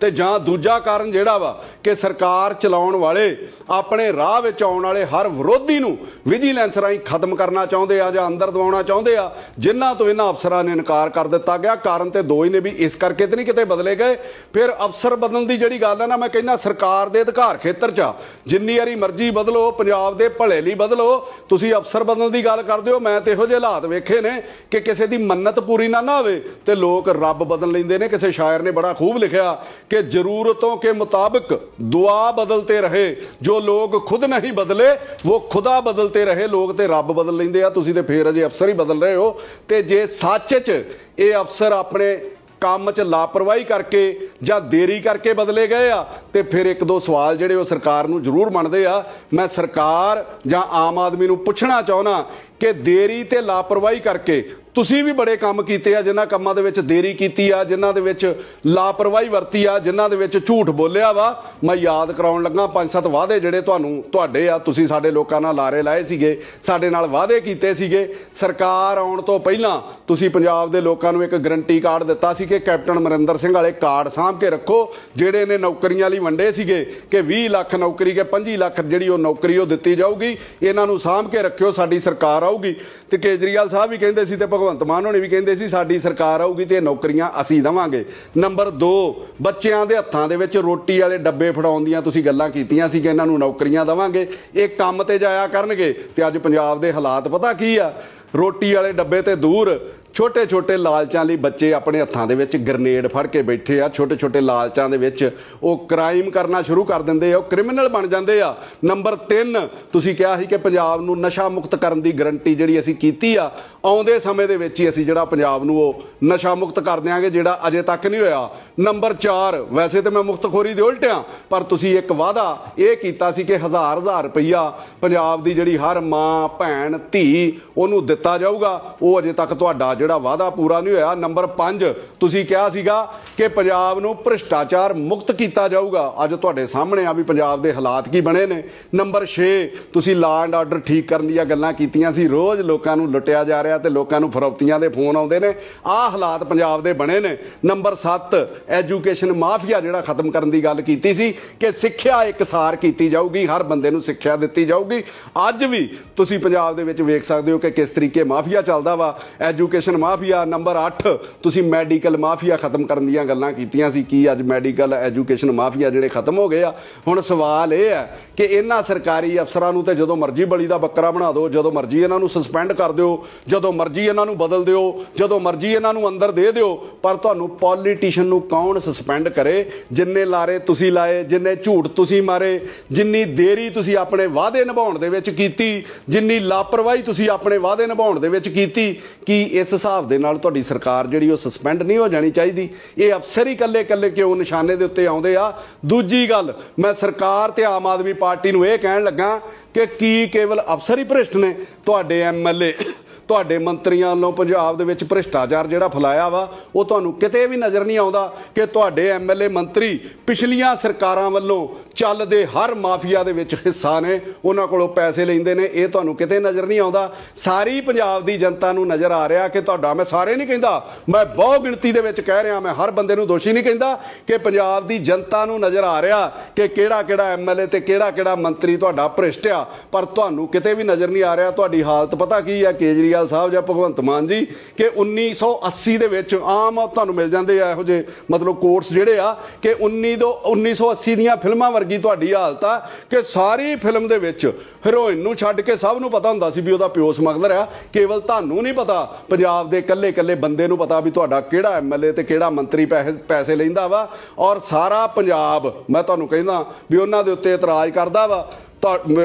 ਤੇ ਜਾਂ ਦੂਜਾ ਕਾਰਨ ਜਿਹੜਾ ਵਾ ਕਿ ਸਰਕਾਰ ਚਲਾਉਣ ਵਾਲੇ ਆਪਣੇ ਰਾਹ ਵਿੱਚ ਆਉਣ ਵਾਲੇ ਹਰ ਵਿਰੋਧੀ ਨੂੰ ਵਿਜੀਲੈਂਸ ਰਾਹੀਂ ਖਤਮ ਕਰਨਾ ਚਾਹੁੰਦੇ ਆ ਜਾਂ ਅੰਦਰ ਦਵਾਉਣਾ ਚਾਹੁੰਦੇ ਆ, ਜਿਨ੍ਹਾਂ ਤੋਂ ਇਹਨਾਂ ਅਫਸਰਾਂ ਨੇ ਇਨਕਾਰ ਕਰ ਦਿੱਤਾ ਗਿਆ। ਕਾਰਨ ਤੇ ਦੋ ਹੀ ਨੇ ਵੀ ਇਸ ਕਰਕੇ ਤੇ ਨਹੀਂ ਕਿਤੇ ਬਦਲੇ ਗਏ। ਫਿਰ ਅਫਸਰ ਬਦਲਣ ਦੀ ਜਿਹੜੀ ਗੱਲ ਹੈ ਨਾ, ਮੈਂ ਕਹਿੰਦਾ ਸਰਕਾਰ ਦੇ ਅਧਿਕਾਰ ਖੇਤਰ 'ਚ ਆ। ਜਿੰਨੀ ਵਾਰੀ ਮਰਜ਼ੀ ਬਦਲੋ, ਪੰਜਾਬ ਦੇ ਭਲੇ ਲਈ ਬਦਲੋ। ਤੁਸੀਂ ਅਫਸਰ ਬਦਲਣ ਦੀ ਗੱਲ ਕਰਦੇ ਹੋ, ਮੈਂ ਤੇ ਇਹੋ ਜਿਹੇ ਹਾਲਾਤ ਵੇਖੇ ਨੇ ਕਿ ਕਿਸੇ ਦੀ ਮੰਨਤ ਪੂਰੀ ਨਾ ਨਾ ਹੋਵੇ ਤੇ ਲੋਕ ਰੱਬ ਬਦਲ ਲੈਂਦੇ ਨੇ। ਕਿਸੇ ਸ਼ਾਇਰ ਨੇ ਬੜਾ ਖੂਬ ਲਿਖਿਆ ਕਿ ਜ਼ਰੂਰਤੋਂ ਕੇ ਮੁਤਾਬਕ ਦੁਆ ਬਦਲਤੇ ਰਹੇ। ਜੋ ਲੋਗ ਖੁਦ ਨਹੀਂ ਬਦਲੇ, ਉਹ ਖੁਦਾ ਬਦਲਤੇ ਰਹੇ। ਲੋਕ ਤੇ ਰੱਬ ਬਦਲ ਲੈਂਦੇ ਆ। ਤੁਸੀਂ ਤੇ ਫੇਰ ਅਜੇ ਅਫਸਰ ਹੀ ਬਦਲ ਰਹੇ ਹੋ। ਤੇ ਜੇ ਸੱਚ 'ਚ ਇਹ ਅਫਸਰ ਆਪਣੇ ਕੰਮ 'ਚ ਲਾਪਰਵਾਹੀ ਕਰਕੇ ਜਾਂ ਦੇਰੀ ਕਰਕੇ ਬਦਲੇ ਗਏ ਆ, ਤੇ ਫਿਰ ਇੱਕ ਦੋ ਸਵਾਲ ਜਿਹੜੇ ਉਹ ਸਰਕਾਰ ਨੂੰ ਜ਼ਰੂਰ ਮੰਨਦੇ ਆ। ਮੈਂ ਸਰਕਾਰ ਜਾਂ ਆਮ ਆਦਮੀ ਨੂੰ ਪੁੱਛਣਾ ਚਾਹੁੰਦਾ ਕਿ ਦੇਰੀ ਤੇ ਲਾਪਰਵਾਹੀ ਕਰਕੇ ਤੁਸੀਂ ਵੀ ਬੜੇ ਕੰਮ ਕੀਤੇ ਆ, ਜਿਨ੍ਹਾਂ ਕੰਮਾਂ ਦੇ ਵਿੱਚ ਦੇਰੀ ਕੀਤੀ ਆ, ਜਿਨ੍ਹਾਂ ਦੇ ਵਿੱਚ ਲਾਪਰਵਾਹੀ ਵਰਤੀ ਆ, ਜਿਨ੍ਹਾਂ ਦੇ ਵਿੱਚ ਝੂਠ ਬੋਲਿਆ ਵਾ। ਮੈਂ ਯਾਦ ਕਰਾਉਣ ਲੱਗਾ, ਪੰਜ ਸੱਤ ਵਾਅਦੇ ਜਿਹੜੇ ਤੁਹਾਨੂੰ ਤੁਹਾਡੇ ਆ, ਤੁਸੀਂ ਸਾਡੇ ਲੋਕਾਂ ਨਾਲ ਲਾਰੇ ਲਾਏ ਸੀਗੇ, ਸਾਡੇ ਨਾਲ ਵਾਅਦੇ ਕੀਤੇ ਸੀਗੇ। ਸਰਕਾਰ ਆਉਣ ਤੋਂ ਪਹਿਲਾਂ ਤੁਸੀਂ ਪੰਜਾਬ ਦੇ ਲੋਕਾਂ ਨੂੰ ਇੱਕ ਗਰੰਟੀ ਕਾਰਡ ਦਿੱਤਾ ਸੀ ਕਿ ਕੈਪਟਨ ਅਮਰਿੰਦਰ ਸਿੰਘ ਵਾਲੇ ਕਾਰਡ ਸਾਂਭ ਕੇ ਰੱਖੋ। ਜਿਹੜੇ ਨੇ ਨੌਕਰੀਆਂ ਲਈ ਵੰਡੇ ਸੀਗੇ ਕਿ 20 ਲੱਖ ਨੌਕਰੀ ਕੇ 25 ਲੱਖ ਜਿਹੜੀ ਉਹ ਨੌਕਰੀ ਉਹ ਦਿੱਤੀ ਜਾਊਗੀ, ਇਹਨਾਂ ਨੂੰ ਸਾਂਭ ਕੇ ਰੱਖਿਓ, ਸਾਡੀ ਸਰਕਾਰ ਆਊਗੀ। ਤੇ ਕੇਜਰੀਵਾਲ ਸਾਹਿਬ ਵੀ ਕਹਿੰਦੇ ਸੀ ਤੇ ਭਗਵੰਤ ਭਗਵੰਤ ਮਾਨ ਹੋਣੀ ਵੀ ਕਹਿੰਦੇ ਸੀ, ਸਾਡੀ ਸਰਕਾਰ ਆਊਗੀ ਤੇ ਇਹ ਨੌਕਰੀਆਂ ਅਸੀਂ ਦਵਾਂਗੇ। ਨੰਬਰ 2 ਬੱਚਿਆਂ ਦੇ ਹੱਥਾਂ ਦੇ ਵਿੱਚ ਰੋਟੀ ਵਾਲੇ ਡੱਬੇ ਫੜਾਉਣ ਦੀਆਂ ਤੁਸੀਂ ਗੱਲਾਂ ਕੀਤੀਆਂ ਸੀ ਕਿ ਇਹਨਾਂ ਨੂੰ ਨੌਕਰੀਆਂ ਦਵਾਂਗੇ। ਇਹ ਕੰਮ ਤੇ ਜਾਇਆ ਕਰਨਗੇ ਤੇ ਅੱਜ ਪੰਜਾਬ ਦੇ ਹਾਲਾਤ ਪਤਾ ਕੀ ਆ? ਰੋਟੀ ਵਾਲੇ ਡੱਬੇ ਤੇ ਦੂਰ ਛੋਟੇ ਛੋਟੇ ਲਾਲਚਾਂ ਲਈ ਬੱਚੇ ਆਪਣੇ ਹੱਥਾਂ ਦੇ ਵਿੱਚ ਗ੍ਰਨੇਡ ਫੜ ਕੇ ਬੈਠੇ ਆ। ਛੋਟੇ ਛੋਟੇ ਲਾਲਚਾਂ ਦੇ ਵਿੱਚ ਉਹ ਕ੍ਰਾਈਮ ਕਰਨਾ ਸ਼ੁਰੂ ਕਰ ਦਿੰਦੇ ਆ। ਉਹ ਕ੍ਰਿਮੀਨਲ ਬਣ ਜਾਂਦੇ ਆ। ਨੰਬਰ 3 ਤੁਸੀਂ ਕਿਹਾ ਸੀ ਕਿ ਪੰਜਾਬ ਨੂੰ ਨਸ਼ਾ ਮੁਕਤ ਕਰਨ ਦੀ ਗਰੰਟੀ ਜਿਹੜੀ ਅਸੀਂ ਕੀਤੀ ਆ, ਆਉਂਦੇ ਸਮੇਂ ਦੇ ਵਿੱਚ ਹੀ ਅਸੀਂ ਜਿਹੜਾ ਪੰਜਾਬ ਨੂੰ ਉਹ ਨਸ਼ਾ ਮੁਕਤ ਕਰ ਦਿਆਂਗੇ, ਜਿਹੜਾ ਅਜੇ ਤੱਕ ਨਹੀਂ ਹੋਇਆ। ਨੰਬਰ 4 ਵੈਸੇ ਤੇ ਮੈਂ ਮੁਕਤਖੋਰੀ ਦੇ ਉਲਟਿਆਂ ਪਰ ਤੁਸੀਂ ਇੱਕ ਵਾਅਦਾ ਇਹ ਕੀਤਾ ਸੀ ਕਿ ਹਜ਼ਾਰ ਹਜ਼ਾਰ ਰੁਪਈਆ ਪੰਜਾਬ ਦੀ ਜਿਹੜੀ ਹਰ ਮਾਂ, ਭੈਣ, ਧੀ ਉਹਨੂੰ ਦਿੱਤਾ ਜਾਊਗਾ। ਉਹ ਅਜੇ ਤੱਕ ਤੁਹਾਡਾ ਜਿਹੜਾ ਵਾਅਦਾ ਪੂਰਾ ਨਹੀਂ ਹੋਇਆ, ਨੰਬਰ 5 ਤੁਸੀਂ ਕਿਹਾ ਸੀਗਾ ਕਿ ਪੰਜਾਬ ਨੂੰ ਭ੍ਰਿਸ਼ਟਾਚਾਰ ਮੁਕਤ ਕੀਤਾ ਜਾਊਗਾ। ਅੱਜ ਤੁਹਾਡੇ ਸਾਹਮਣੇ ਆ ਵੀ ਪੰਜਾਬ ਦੇ ਹਾਲਾਤ ਕੀ ਬਣੇ ਨੇ। ਨੰਬਰ 6 ਤੁਸੀਂ ਲਾ ਐਂਡ ਆਰਡਰ ਠੀਕ ਕਰਨ ਦੀਆਂ ਗੱਲਾਂ ਕੀਤੀਆਂ ਸੀ। ਰੋਜ਼ ਲੋਕਾਂ ਨੂੰ ਲੁੱਟਿਆ ਜਾ ਰਿਹਾ ਤੇ ਲੋਕਾਂ ਨੂੰ ਫਰੌਤੀਆਂ ਦੇ ਫੋਨ ਆਉਂਦੇ ਨੇ। ਆਹ ਹਾਲਾਤ ਪੰਜਾਬ ਦੇ ਬਣੇ ਨੇ। ਨੰਬਰ 7 ਐਜੂਕੇਸ਼ਨ ਮਾਫੀਆ ਜਿਹੜਾ ਖਤਮ ਕਰਨ ਦੀ ਗੱਲ ਕੀਤੀ ਸੀ ਕਿ ਸਿੱਖਿਆ ਇਕਸਾਰ ਕੀਤੀ ਜਾਊਗੀ, ਹਰ ਬੰਦੇ ਨੂੰ ਸਿੱਖਿਆ ਦਿੱਤੀ ਜਾਊਗੀ। ਅੱਜ ਵੀ ਤੁਸੀਂ ਪੰਜਾਬ ਦੇ ਵਿੱਚ ਵੇਖ ਸਕਦੇ ਹੋ ਕਿ ਕਿਸ ਤਰੀਕੇ ਮਾਫੀਆ ਚੱਲਦਾ ਵਾ। ਐਜੂਕੇਸ਼ਨ ਮਾਫੀਆ ਨੰਬਰ 8 ਤੁਸੀਂ ਮੈਡੀਕਲ ਮਾਫੀਆ ਖਤਮ ਕਰਨ ਦੀਆਂ ਗੱਲਾਂ ਕੀਤੀਆਂ ਸੀ। ਕੀ ਅੱਜ ਮੈਡੀਕਲ ਐਜੂਕੇਸ਼ਨ ਮਾਫੀਆ ਜਿਹੜੇ ਖਤਮ ਹੋ ਗਏ ਆ? ਹੁਣ ਸਵਾਲ ਇਹ ਹੈ ਕਿ ਇਹਨਾਂ ਸਰਕਾਰੀ ਅਫਸਰਾਂ ਨੂੰ ਤੇ ਜਦੋਂ ਮਰਜ਼ੀ ਬਲੀ ਦਾ ਬੱਕਰਾ ਬਣਾ ਦਿਓ, ਜਦੋਂ ਮਰਜ਼ੀ ਇਹਨਾਂ ਨੂੰ ਸਸਪੈਂਡ ਕਰ ਦਿਓ, ਜਦੋਂ ਮਰਜ਼ੀ ਇਹਨਾਂ ਨੂੰ ਬਦਲ ਦਿਓ, ਜਦੋਂ ਮਰਜ਼ੀ ਇਹਨਾਂ ਨੂੰ ਅੰਦਰ ਦੇ ਦਿਓ, ਪਰ ਤੁਹਾਨੂੰ ਪੋਲੀਟੀਸ਼ੀਅਨ ਨੂੰ ਕੌਣ ਸਸਪੈਂਡ ਕਰੇ? ਜਿੰਨੇ ਲਾਰੇ ਤੁਸੀਂ ਲਾਏ, ਜਿੰਨੇ ਝੂਠ ਤੁਸੀਂ ਮਾਰੇ, ਜਿੰਨੀ ਦੇਰੀ ਤੁਸੀਂ ਆਪਣੇ ਵਾਅਦੇ ਨਿਭਾਉਣ ਦੇ ਵਿੱਚ ਕੀਤੀ, ਜਿੰਨੀ ਲਾਪਰਵਾਹੀ ਤੁਸੀਂ ਆਪਣੇ ਵਾਅਦੇ ਨਿਭਾਉਣ ਦੇ ਵਿੱਚ ਕੀਤੀ, ਕੀ ਇਸ ਹਿਸਾਬ ਦੇ ਨਾਲ ਤੁਹਾਡੀ ਸਰਕਾਰ ਜਿਹੜੀ ਉਹ ਸਸਪੈਂਡ ਨਹੀਂ ਹੋ ਜਾਣੀ ਚਾਹੀਦੀ। ਇਹ ਅਫਸਰ ਹੀ ਇਕੱਲੇ ਇਕੱਲੇ ਕਿਉਂ ਨਿਸ਼ਾਨੇ ਦੇ ਉੱਤੇ ਆਉਂਦੇ ਆ? ਦੂਜੀ ਗੱਲ, ਮੈਂ ਸਰਕਾਰ ਤੇ ਆਮ ਆਦਮੀ ਪਾਰਟੀ ਨੂੰ ਇਹ ਕਹਿਣ ਲੱਗਾ ਕਿ ਕੀ ਕੇਵਲ ਅਫਸਰ ਹੀ ਭ੍ਰਿਸ਼ਟ ਨੇ? ਤੁਹਾਡੇ ਐਮਐਲਏ ਤੁਹਾਡੇ ਮੰਤਰੀਆਂ ਵੱਲੋਂ ਪੰਜਾਬ ਦੇ ਵਿੱਚ ਭ੍ਰਿਸ਼ਟਾਚਾਰ ਜਿਹੜਾ ਫੈਲਾਇਆ ਵਾ, ਉਹ ਤੁਹਾਨੂੰ ਕਿਤੇ ਵੀ ਨਜ਼ਰ ਨਹੀਂ ਆਉਂਦਾ ਕਿ ਤੁਹਾਡੇ ਐਮਐਲਏ ਮੰਤਰੀ ਪਿਛਲੀਆਂ ਸਰਕਾਰਾਂ ਵੱਲੋਂ ਚੱਲਦੇ ਹਰ ਮਾਫੀਆ ਦੇ ਵਿੱਚ ਹਿੱਸਾ ਨੇ, ਉਹਨਾਂ ਕੋਲੋਂ ਪੈਸੇ ਲੈਂਦੇ ਨੇ, ਇਹ ਤੁਹਾਨੂੰ ਕਿਤੇ ਨਜ਼ਰ ਨਹੀਂ ਆਉਂਦਾ। ਸਾਰੀ ਪੰਜਾਬ ਦੀ ਜਨਤਾ ਨੂੰ ਨਜ਼ਰ ਆ ਰਿਹਾ ਕਿ ਤੁਹਾਡਾ ਮੈਂ ਸਾਰੇ ਨਹੀਂ ਕਹਿੰਦਾ, ਮੈਂ ਬਹੁ ਗਿਣਤੀ ਦੇ ਵਿੱਚ ਕਹਿ ਰਿਹਾ, ਮੈਂ ਹਰ ਬੰਦੇ ਨੂੰ ਦੋਸ਼ੀ ਨਹੀਂ ਕਹਿੰਦਾ ਕਿ ਪੰਜਾਬ ਦੀ ਜਨਤਾ ਨੂੰ ਨਜ਼ਰ ਆ ਰਿਹਾ ਕਿ ਕਿਹੜਾ ਕਿਹੜਾ ਐਮਐਲਏ ਤੇ ਕਿਹੜਾ ਕਿਹੜਾ ਮੰਤਰੀ ਤੁਹਾਡਾ ਭ੍ਰਿਸ਼ਟ ਆ, ਪਰ ਤੁਹਾਨੂੰ ਕਿਤੇ ਵੀ ਨਜ਼ਰ ਨਹੀਂ ਆ ਰਿਹਾ, ਤੁਹਾਡੀ ਹਾਲਤ ਪਤਾ ਕੀ ਆ, ਕੇਜਰੀਵਾਲ ਸਾਹਿਬ ਜਾਂ ਭਗਵੰਤ ਮਾਨ ਜੀ, ਕਿ 1980 ਦੇ ਵਿੱਚ ਆਮ ਤੁਹਾਨੂੰ ਮਿਲ ਜਾਂਦੇ ਆ ਇਹੋ ਜਿਹੇ ਮਤਲਬ ਕੋਰਸ ਜਿਹੜੇ ਆ, ਕਿ 19 ਤੋਂ 1980 ਦੀਆਂ ਫਿਲਮਾਂ ਵਰਗੀ ਤੁਹਾਡੀ ਹਾਲਤ ਆ, ਕਿ ਸਾਰੀ ਫਿਲਮ ਦੇ ਵਿੱਚ ਹੀਰੋਇਨ ਨੂੰ ਛੱਡ ਕੇ ਸਭ ਨੂੰ ਪਤਾ ਹੁੰਦਾ ਸੀ ਵੀ ਉਹਦਾ ਪਿਓ ਸਮਗਲਰ ਆ, ਕੇਵਲ ਤੁਹਾਨੂੰ ਨਹੀਂ ਪਤਾ, ਪੰਜਾਬ ਦੇ ਇਕੱਲੇ ਇਕੱਲੇ ਬੰਦੇ ਨੂੰ ਪਤਾ ਵੀ ਤੁਹਾਡਾ ਕਿਹੜਾ ਐਮਐਲਏ ਤੇ ਕਿਹੜਾ ਮੰਤਰੀ ਪੈਸੇ ਪੈਸੇ ਲੈਂਦਾ ਵਾ, ਔਰ ਸਾਰਾ ਪੰਜਾਬ, ਮੈਂ ਤੁਹਾਨੂੰ ਕਹਿੰਦਾ ਵੀ ਉਹਨਾਂ ਦੇ ਉੱਤੇ ਇਤਰਾਜ਼ ਕਰਦਾ ਵਾ।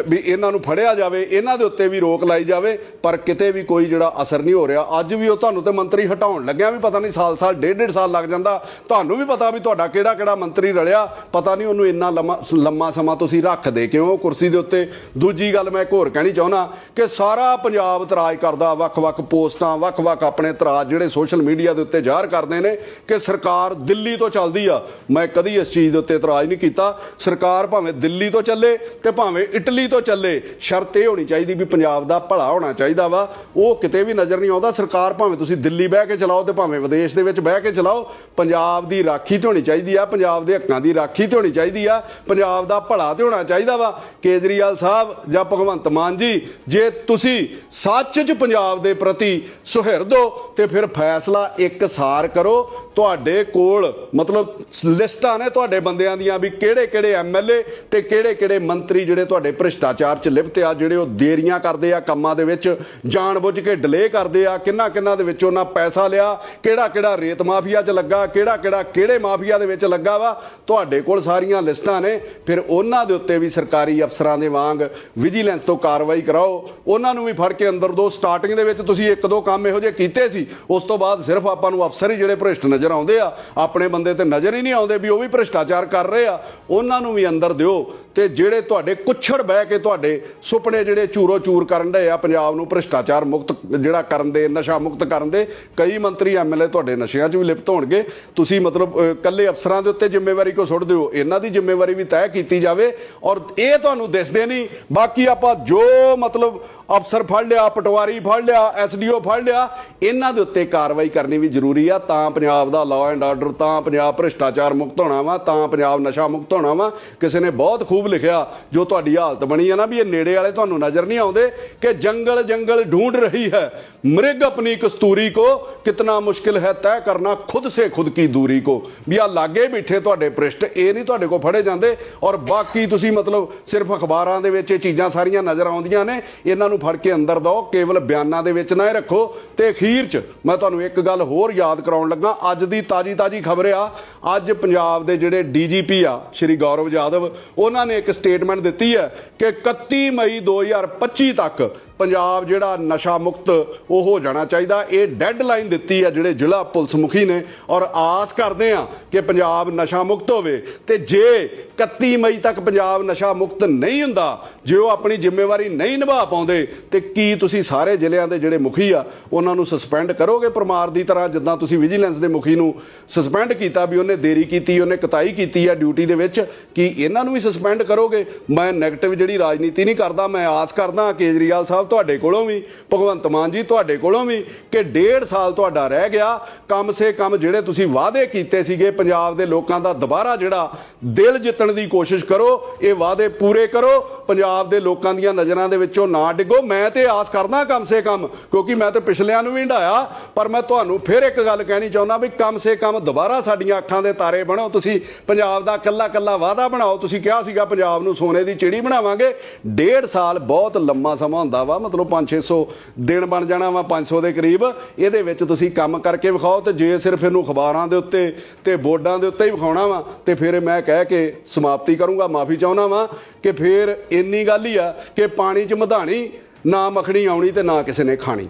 ਵੀ ਇਹਨਾਂ ਨੂੰ ਫੜਿਆ ਜਾਵੇ, ਇਹਨਾਂ ਦੇ ਉੱਤੇ ਵੀ ਰੋਕ ਲਾਈ ਜਾਵੇ, ਪਰ ਕਿਤੇ ਵੀ ਕੋਈ ਜਿਹੜਾ ਅਸਰ ਨਹੀਂ ਹੋ ਰਿਹਾ। ਅੱਜ ਵੀ ਉਹ ਤੁਹਾਨੂੰ ਤੇ ਮੰਤਰੀ ਹਟਾਉਣ ਲੱਗਿਆ ਵੀ ਪਤਾ ਨਹੀਂ ਸਾਲ ਸਾਲ, ਡੇਢ ਡੇਢ ਸਾਲ ਲੱਗ ਜਾਂਦਾ। ਤੁਹਾਨੂੰ ਵੀ ਪਤਾ ਵੀ ਤੁਹਾਡਾ ਕਿਹੜਾ ਕਿਹੜਾ ਮੰਤਰੀ ਰਲਿਆ। ਪਤਾ ਨਹੀਂ ਉਹਨੂੰ ਇੰਨਾ ਲੰਮਾ ਲੰਮਾ ਸਮਾਂ ਤੁਸੀਂ ਰੱਖਦੇ ਕਿਉਂ? ਕੁਰਸੀ ਦੇ ਉੱਤੇ। ਦੂਜੀ ਗੱਲ ਮੈਂ ਇੱਕ ਹੋਰ ਕਹਿਣੀ ਚਾਹੁੰਦਾ ਕਿ ਸਾਰਾ ਪੰਜਾਬ ਇਤਰਾਜ਼ ਕਰਦਾ। ਵੱਖ-ਵੱਖ ਪੋਸਟਾਂ ਵੱਖ-ਵੱਖ ਆਪਣੇ ਇਤਰਾਜ਼ ਜਿਹੜੇ ਸੋਸ਼ਲ ਮੀਡੀਆ ਦੇ ਉੱਤੇ ਜ਼ਾਹਰ ਕਰਦੇ ਨੇ ਕਿ ਸਰਕਾਰ ਦਿੱਲੀ ਤੋਂ ਚੱਲਦੀ ਆ। ਮੈਂ ਕਦੀ ਇਸ ਚੀਜ਼ ਦੇ ਉੱਤੇ ਇਤਰਾਜ਼ ਨਹੀਂ ਕੀਤਾ। ਸਰਕਾਰ ਭਾਵੇਂ ਦਿੱਲੀ ਤੋਂ ਚੱਲੇ ਤੇ ਭਾਵੇਂ ਇਟਲੀ ਤੋਂ ਚੱਲੇ, ਸ਼ਰਤ ਇਹ ਹੋਣੀ ਚਾਹੀਦੀ ਵੀ ਪੰਜਾਬ ਦਾ ਭਲਾ ਹੋਣਾ ਚਾਹੀਦਾ ਵਾ। ਉਹ ਕਿਤੇ ਵੀ ਨਜ਼ਰ ਨਹੀਂ ਆਉਂਦਾ। ਸਰਕਾਰ ਭਾਵੇਂ ਤੁਸੀਂ ਦਿੱਲੀ ਬਹਿ ਕੇ ਚਲਾਓ ਤੇ ਭਾਵੇਂ ਵਿਦੇਸ਼ ਦੇ ਵਿੱਚ ਬਹਿ ਕੇ ਚਲਾਓ, ਪੰਜਾਬ ਦੀ ਰਾਖੀ ਤੇ ਹੋਣੀ ਚਾਹੀਦੀ ਆ, ਪੰਜਾਬ ਦੇ ਹੱਕਾਂ ਦੀ ਰਾਖੀ ਤੇ ਹੋਣੀ ਚਾਹੀਦੀ ਆ, ਪੰਜਾਬ ਦਾ ਭਲਾ ਤੇ ਹੋਣਾ ਚਾਹੀਦਾ ਵਾ। ਕੇਜਰੀਵਾਲ ਸਾਹਿਬ ਜਾਂ ਭਗਵੰਤ ਮਾਨ ਜੀ, ਜੇ ਤੁਸੀਂ ਸੱਚ 'ਚ ਪੰਜਾਬ ਦੇ ਪ੍ਰਤੀ ਸੁਹਿਰਦ ਹੋ, ਤੇ ਫਿਰ ਫੈਸਲਾ ਇੱਕ ਸਾਰ ਕਰੋ। ਤੁਹਾਡੇ ਕੋਲ ਮਤਲਬ ਲਿਸਟਾਂ ਨੇ ਤੁਹਾਡੇ ਬੰਦਿਆਂ ਦੀਆਂ ਵੀ ਕਿਹੜੇ ਕਿਹੜੇ ਐਮਐਲਏ ਤੇ ਕਿਹੜੇ ਕਿਹੜੇ ਮੰਤਰੀ ਜਿਹੜੇ ਤੁਹਾਡੇ ਭ੍ਰਿਸ਼ਟਾਚਾਰ 'ਚ ਲਿਪਤ ਆ, ਜਿਹੜੇ ਉਹ ਦੇਰੀਆਂ ਕਰਦੇ ਆ ਕੰਮਾਂ ਦੇ ਵਿੱਚ, ਜਾਣਬੁੱਝ ਕੇ ਡਿਲੇ ਕਰਦੇ ਆ ਕਿੰਨਾ ਕਿੰਨਾ ਦੇ ਵਿੱਚ ਉਹਨਾਂ ਪੈਸਾ ਲਿਆ ਕਿਹੜਾ ਕਿਹੜਾ ਰੇਤ ਮਾਫੀਆ 'ਚ ਲੱਗਾ ਕਿਹੜਾ ਕਿਹੜਾ ਕਿਹੜੇ ਮਾਫੀਆ ਦੇ ਵਿੱਚ ਲੱਗਾ ਵਾ, ਤੁਹਾਡੇ ਕੋਲ ਸਾਰੀਆਂ ਲਿਸਟਾਂ ਨੇ, ਫਿਰ ਉਹਨਾਂ ਦੇ ਉੱਤੇ ਵੀ ਸਰਕਾਰੀ ਅਫਸਰਾਂ ਦੇ ਵਾਂਗ ਵਿਜੀਲੈਂਸ ਤੋਂ ਕਾਰਵਾਈ ਕਰਾਓ। ਉਹਨਾਂ ਨੂੰ ਵੀ ਫੜ ਕੇ ਅੰਦਰ ਦੋ ਸਟਾਰਟਿੰਗ ਦੇ ਵਿੱਚ ਤੁਸੀਂ ਇੱਕ ਦੋ ਕੰਮ ਇਹੋ ਜਿਹੇ ਕੀਤੇ ਸੀ, ਉਸ ਤੋਂ ਬਾਅਦ ਸਿਰਫ ਆਪਾਂ ਨੂੰ ਅਫਸਰ ਹੀ ਜਿਹੜੇ ਭ੍ਰਿਸ਼ਟ ਨਜ਼ਰ ਆਉਂਦੇ ਆ, ਆਪਣੇ ਬੰਦੇ ਤੇ ਨਜ਼ਰ ਹੀ ਨਹੀਂ ਆਉਂਦੇ ਵੀ ਉਹ ਵੀ ਭ੍ਰਿਸ਼ਟਾਚਾਰ ਕਰ ਰਹੇ ਆ, ਉਹਨਾਂ ਨੂੰ ਵੀ ਅੰਦਰ ਦਿਓ ਤੇ ਜਿਹੜੇ ਤੁਹਾਡੇ ਕੁੱਛੜ ਬਹਿ ਕੇ ਤੁਹਾਡੇ ਸੁਪਨੇ ਜਿਹੜੇ ਚੂਰੋ ਚੂਰ ਕਰਨ ਦੇ ਆ ਪੰਜਾਬ ਨੂੰ ਭ੍ਰਿਸ਼ਟਾਚਾਰ ਮੁਕਤ ਜਿਹੜਾ ਕਰਨ ਦੇ ਨਸ਼ਾ ਮੁਕਤ ਕਰਨ ਦੇ ਕਈ ਮੰਤਰੀ ਐਮਐਲਏ ਤੁਹਾਡੇ ਨਸ਼ਿਆਂ 'ਚ ਵੀ ਲਿਪਤ ਹੋਣਗੇ। ਤੁਸੀਂ ਮਤਲਬ ਅਹ, ਇਕੱਲੇ ਅਫਸਰਾਂ ਦੇ ਉੱਤੇ ਜ਼ਿੰਮੇਵਾਰੀ ਕੋ ਸੁੱਟ ਦਿਓ ਇਹਨਾਂ ਦੀ ਜ਼ਿੰਮੇਵਾਰੀ ਵੀ ਤੈਅ ਕੀਤੀ ਜਾਵੇ ਔਰ ਇਹ ਤੁਹਾਨੂੰ ਦਿਸਦੇ ਨਹੀਂ। ਬਾਕੀ ਆਪਾਂ ਜੋ ਮਤਲਬ ਅਫਸਰ ਫੜ ਲਿਆ, ਪਟਵਾਰੀ ਫੜ ਲਿਆ ਐਸਡੀਓ ਫੜ ਲਿਆ। ਇਹਨਾਂ ਦੇ ਉੱਤੇ ਕਾਰਵਾਈ ਕਰਨੀ ਵੀ ਜ਼ਰੂਰੀ ਆ। ਤਾਂ ਪੰਜਾਬ ਦਾ ਲਾਅ ਐਂਡ ਆਰਡਰ ਤਾਂ ਪੰਜਾਬ ਭ੍ਰਿਸ਼ਟਾਚਾਰ ਮੁਕਤ ਹੋਣਾ ਵਾ, ਤਾਂ ਪੰਜਾਬ ਨਸ਼ਾ ਮੁਕਤ ਹੋਣਾ ਵਾ। ਕਿਸੇ ਨੇ ਬਹੁਤ ਖੂਬ ਲਿਖਿਆ, ਜੋ ਤੁਹਾਡੀ ਹਾਲਤ ਬਣੀ ਹੈ ਨਾ ਵੀ ਇਹ ਨੇੜੇ ਵਾਲੇ ਤੁਹਾਨੂੰ ਨਜ਼ਰ ਨਹੀਂ ਆਉਂਦੇ ਕਿ ਜੰਗਲ ਜੰਗਲ ਢੂੰਡ ਰਹੀ ਹੈ। ਮ੍ਰਿਗ ਆਪਣੀ ਕਸਤੂਰੀ ਕੋ, ਕਿਤਨਾ ਮੁਸ਼ਕਿਲ ਹੈ ਤੈਅ ਕਰਨਾ ਖੁਦ ਸੇ ਖੁਦ ਕੀ ਦੂਰੀ ਕੋ। ਵੀ ਆ ਲਾਗੇ ਬੈਠੇ ਤੁਹਾਡੇ ਪ੍ਰਿਸ਼ਟ ਇਹ ਨਹੀਂ ਤੁਹਾਡੇ ਕੋ ਫੜੇ ਜਾਂਦੇ। ਔਰ ਬਾਕੀ ਤੁਸੀਂ ਮਤਲਬ ਸਿਰਫ ਅਖਬਾਰਾਂ ਦੇ ਵਿੱਚ ਇਹ ਚੀਜ਼ਾਂ ਸਾਰੀਆਂ ਨਜ਼ਰ ਆਉਂਦੀਆਂ ਨੇ। ਇਹਨਾਂ ਨੂੰ ਫੜ ਕੇ ਅੰਦਰ ਦੋ, ਕੇਵਲ ਬਿਆਨਾਂ ਦੇ ਵਿੱਚ ਨਾ ਇਹ ਰੱਖੋ ਤੇ ਅਖੀਰ 'ਚ ਮੈਂ ਤੁਹਾਨੂੰ ਇੱਕ ਗੱਲ ਹੋਰ ਯਾਦ ਕਰਾਉਣ ਲੱਗਾ। ਅੱਜ ਦੀ ਤਾਜੀ ਤਾਜੀ ਖਬਰ ਆ, ਅੱਜ ਪੰਜਾਬ ਦੇ ਜਿਹੜੇ ਡੀਜੀਪੀ ਆ, ਸ਼੍ਰੀ ਗੌਰਵ ਯਾਦਵ, ਉਹਨਾਂ ਨੇ ਇੱਕ ਸਟੇਟਮੈਂਟ ਦਿੱਤੀ ਹੈ ਕਿ 31 ਮਈ 2025 ਤੱਕ ਪੰਜਾਬ ਜਿਹੜਾ ਨਸ਼ਾ ਮੁਕਤ ਉਹ ਹੋ ਜਾਣਾ ਚਾਹੀਦਾ। ਇਹ ਡੈਡਲਾਈਨ ਦਿੱਤੀ ਹੈ ਜਿਹੜੇ ਜ਼ਿਲ੍ਹਾ ਪੁਲਿਸ ਮੁਖੀ ਨੇ ਔਰ ਆਸ ਕਰਦੇ ਆ ਕਿ ਪੰਜਾਬ ਨਸ਼ਾ ਮੁਕਤ ਹੋਵੇ। ਤੇ ਜੇ 31 ਮਈ ਤੱਕ ਪੰਜਾਬ ਨਸ਼ਾ ਮੁਕਤ ਨਹੀਂ ਹੁੰਦਾ, ਜੇ ਉਹ ਆਪਣੀ ਜ਼ਿੰਮੇਵਾਰੀ ਨਹੀਂ ਨਿਭਾ ਪਾਉਂਦੇ, ਤੇ ਕੀ ਤੁਸੀਂ ਸਾਰੇ ਜ਼ਿਲ੍ਹਿਆਂ ਦੇ ਜਿਹੜੇ ਮੁਖੀ ਆ, ਉਹਨਾਂ ਨੂੰ ਸਸਪੈਂਡ ਕਰੋਗੇ ਪਰਮਾਰ ਦੀ ਤਰ੍ਹਾਂ, ਜਿੱਦਾਂ ਤੁਸੀਂ ਵਿਜੀਲੈਂਸ ਦੇ ਮੁਖੀ ਨੂੰ ਸਸਪੈਂਡ ਕੀਤਾ ਵੀ ਉਹਨੇ ਦੇਰੀ ਕੀਤੀ, ਉਹਨੇ ਕਤਾਈ ਕੀਤੀ ਆ ਡਿਊਟੀ ਦੇ ਵਿੱਚ, ਕੀ ਇਹਨਾਂ ਨੂੰ ਵੀ ਸਸਪੈਂਡ ਕਰੋਗੇ? ਮੈਂ ਨੈਗੇਟਿਵ ਜਿਹੜੀ ਰਾਜਨੀਤੀ ਨਹੀਂ ਕਰਦਾ, ਮੈਂ ਆਸ ਕਰਦਾ ਕੇਜਰੀਵਾਲ ਸਾਹਿਬ ਤੁਹਾਡੇ ਕੋਲੋਂ ਵੀ, ਭਗਵੰਤ ਮਾਨ ਜੀ ਤੁਹਾਡੇ ਕੋਲੋਂ ਵੀ, ਕਿ ਡੇਢ ਸਾਲ ਤੁਹਾਡਾ ਰਹਿ ਗਿਆ, ਕਮ ਸੇ ਕਮ ਜਿਹੜੇ ਤੁਸੀਂ ਵਾਅਦੇ ਕੀਤੇ ਸੀਗੇ ਪੰਜਾਬ ਦੇ ਲੋਕਾਂ ਦਾ ਦੁਬਾਰਾ ਜਿਹੜਾ ਦਿਲ ਜਿੱਤਣ ਦੀ ਕੋਸ਼ਿਸ਼ ਕਰੋ, ਇਹ ਵਾਅਦੇ ਪੂਰੇ ਕਰੋ, ਪੰਜਾਬ ਦੇ ਲੋਕਾਂ ਦੀਆਂ ਨਜ਼ਰਾਂ ਦੇ ਵਿੱਚੋਂ ਨਾ ਡਿੱਗੋ। ਮੈਂ ਤੇ ਆਸ ਕਰਦਾ ਕਮ ਸੇ ਕਮ, ਕਿਉਂਕਿ ਮੈਂ ਤੇ ਪਿਛਲਿਆਂ ਨੂੰ ਵੀ ਹੰਡਾਇਆ ਪਰ ਮੈਂ ਤੁਹਾਨੂੰ ਫਿਰ ਇੱਕ ਗੱਲ ਕਹਿਣੀ ਚਾਹੁੰਦਾ ਵੀ ਕਮ ਸੇ ਕਮ ਦੁਬਾਰਾ ਸਾਡੀਆਂ ਅੱਖਾਂ ਦੇ ਤਾਰੇ ਬਣੋ। ਤੁਸੀਂ ਪੰਜਾਬ ਦਾ ਕੱਲਾ ਕੱਲਾ ਵਾਅਦਾ ਬਣਾਓ। ਤੁਸੀਂ ਕਿਹਾ ਸੀਗਾ ਪੰਜਾਬ ਨੂੰ ਸੋਨੇ ਦੀ ਚਿੜੀ ਬਣਾਵਾਂਗੇ। ਡੇਢ ਸਾਲ ਬਹੁਤ ਲੰਮਾ ਸਮਾਂ ਹੁੰਦਾ ਵਾ। ਮਤਲਬ 5-600 ਦਿਨ ਬਣ ਜਾਣਾ ਵਾ 500 ਦੇ ਕਰੀਬ। ਇਹਦੇ ਵਿੱਚ ਤੁਸੀਂ ਕੰਮ ਕਰਕੇ ਵਿਖਾਓ ਤੇ ਜੇ ਸਿਰਫ ਇਹਨੂੰ ਅਖਬਾਰਾਂ ਦੇ ਉੱਤੇ ਤੇ ਬੋਰਡਾਂ ਦੇ ਉੱਤੇ ਹੀ ਵਿਖਾਉਣਾ ਵਾ, ਤੇ ਫਿਰ ਮੈਂ ਕਹਿ ਕੇ ਸਮਾਪਤੀ ਕਰੂੰਗਾ, ਮਾਫੀ ਚਾਹੁੰਦਾ ਵਾਂ ਕਿ ਫਿਰ ਇੰਨੀ ਗੱਲ ਹੀ ਆ ਕਿ ਪਾਣੀ 'ਚ ਮਧਾਣੀ ਨਾ ਮੱਖਣੀ ਆਉਣੀ ਤੇ ਨਾ ਕਿਸੇ ਨੇ ਖਾਣੀ।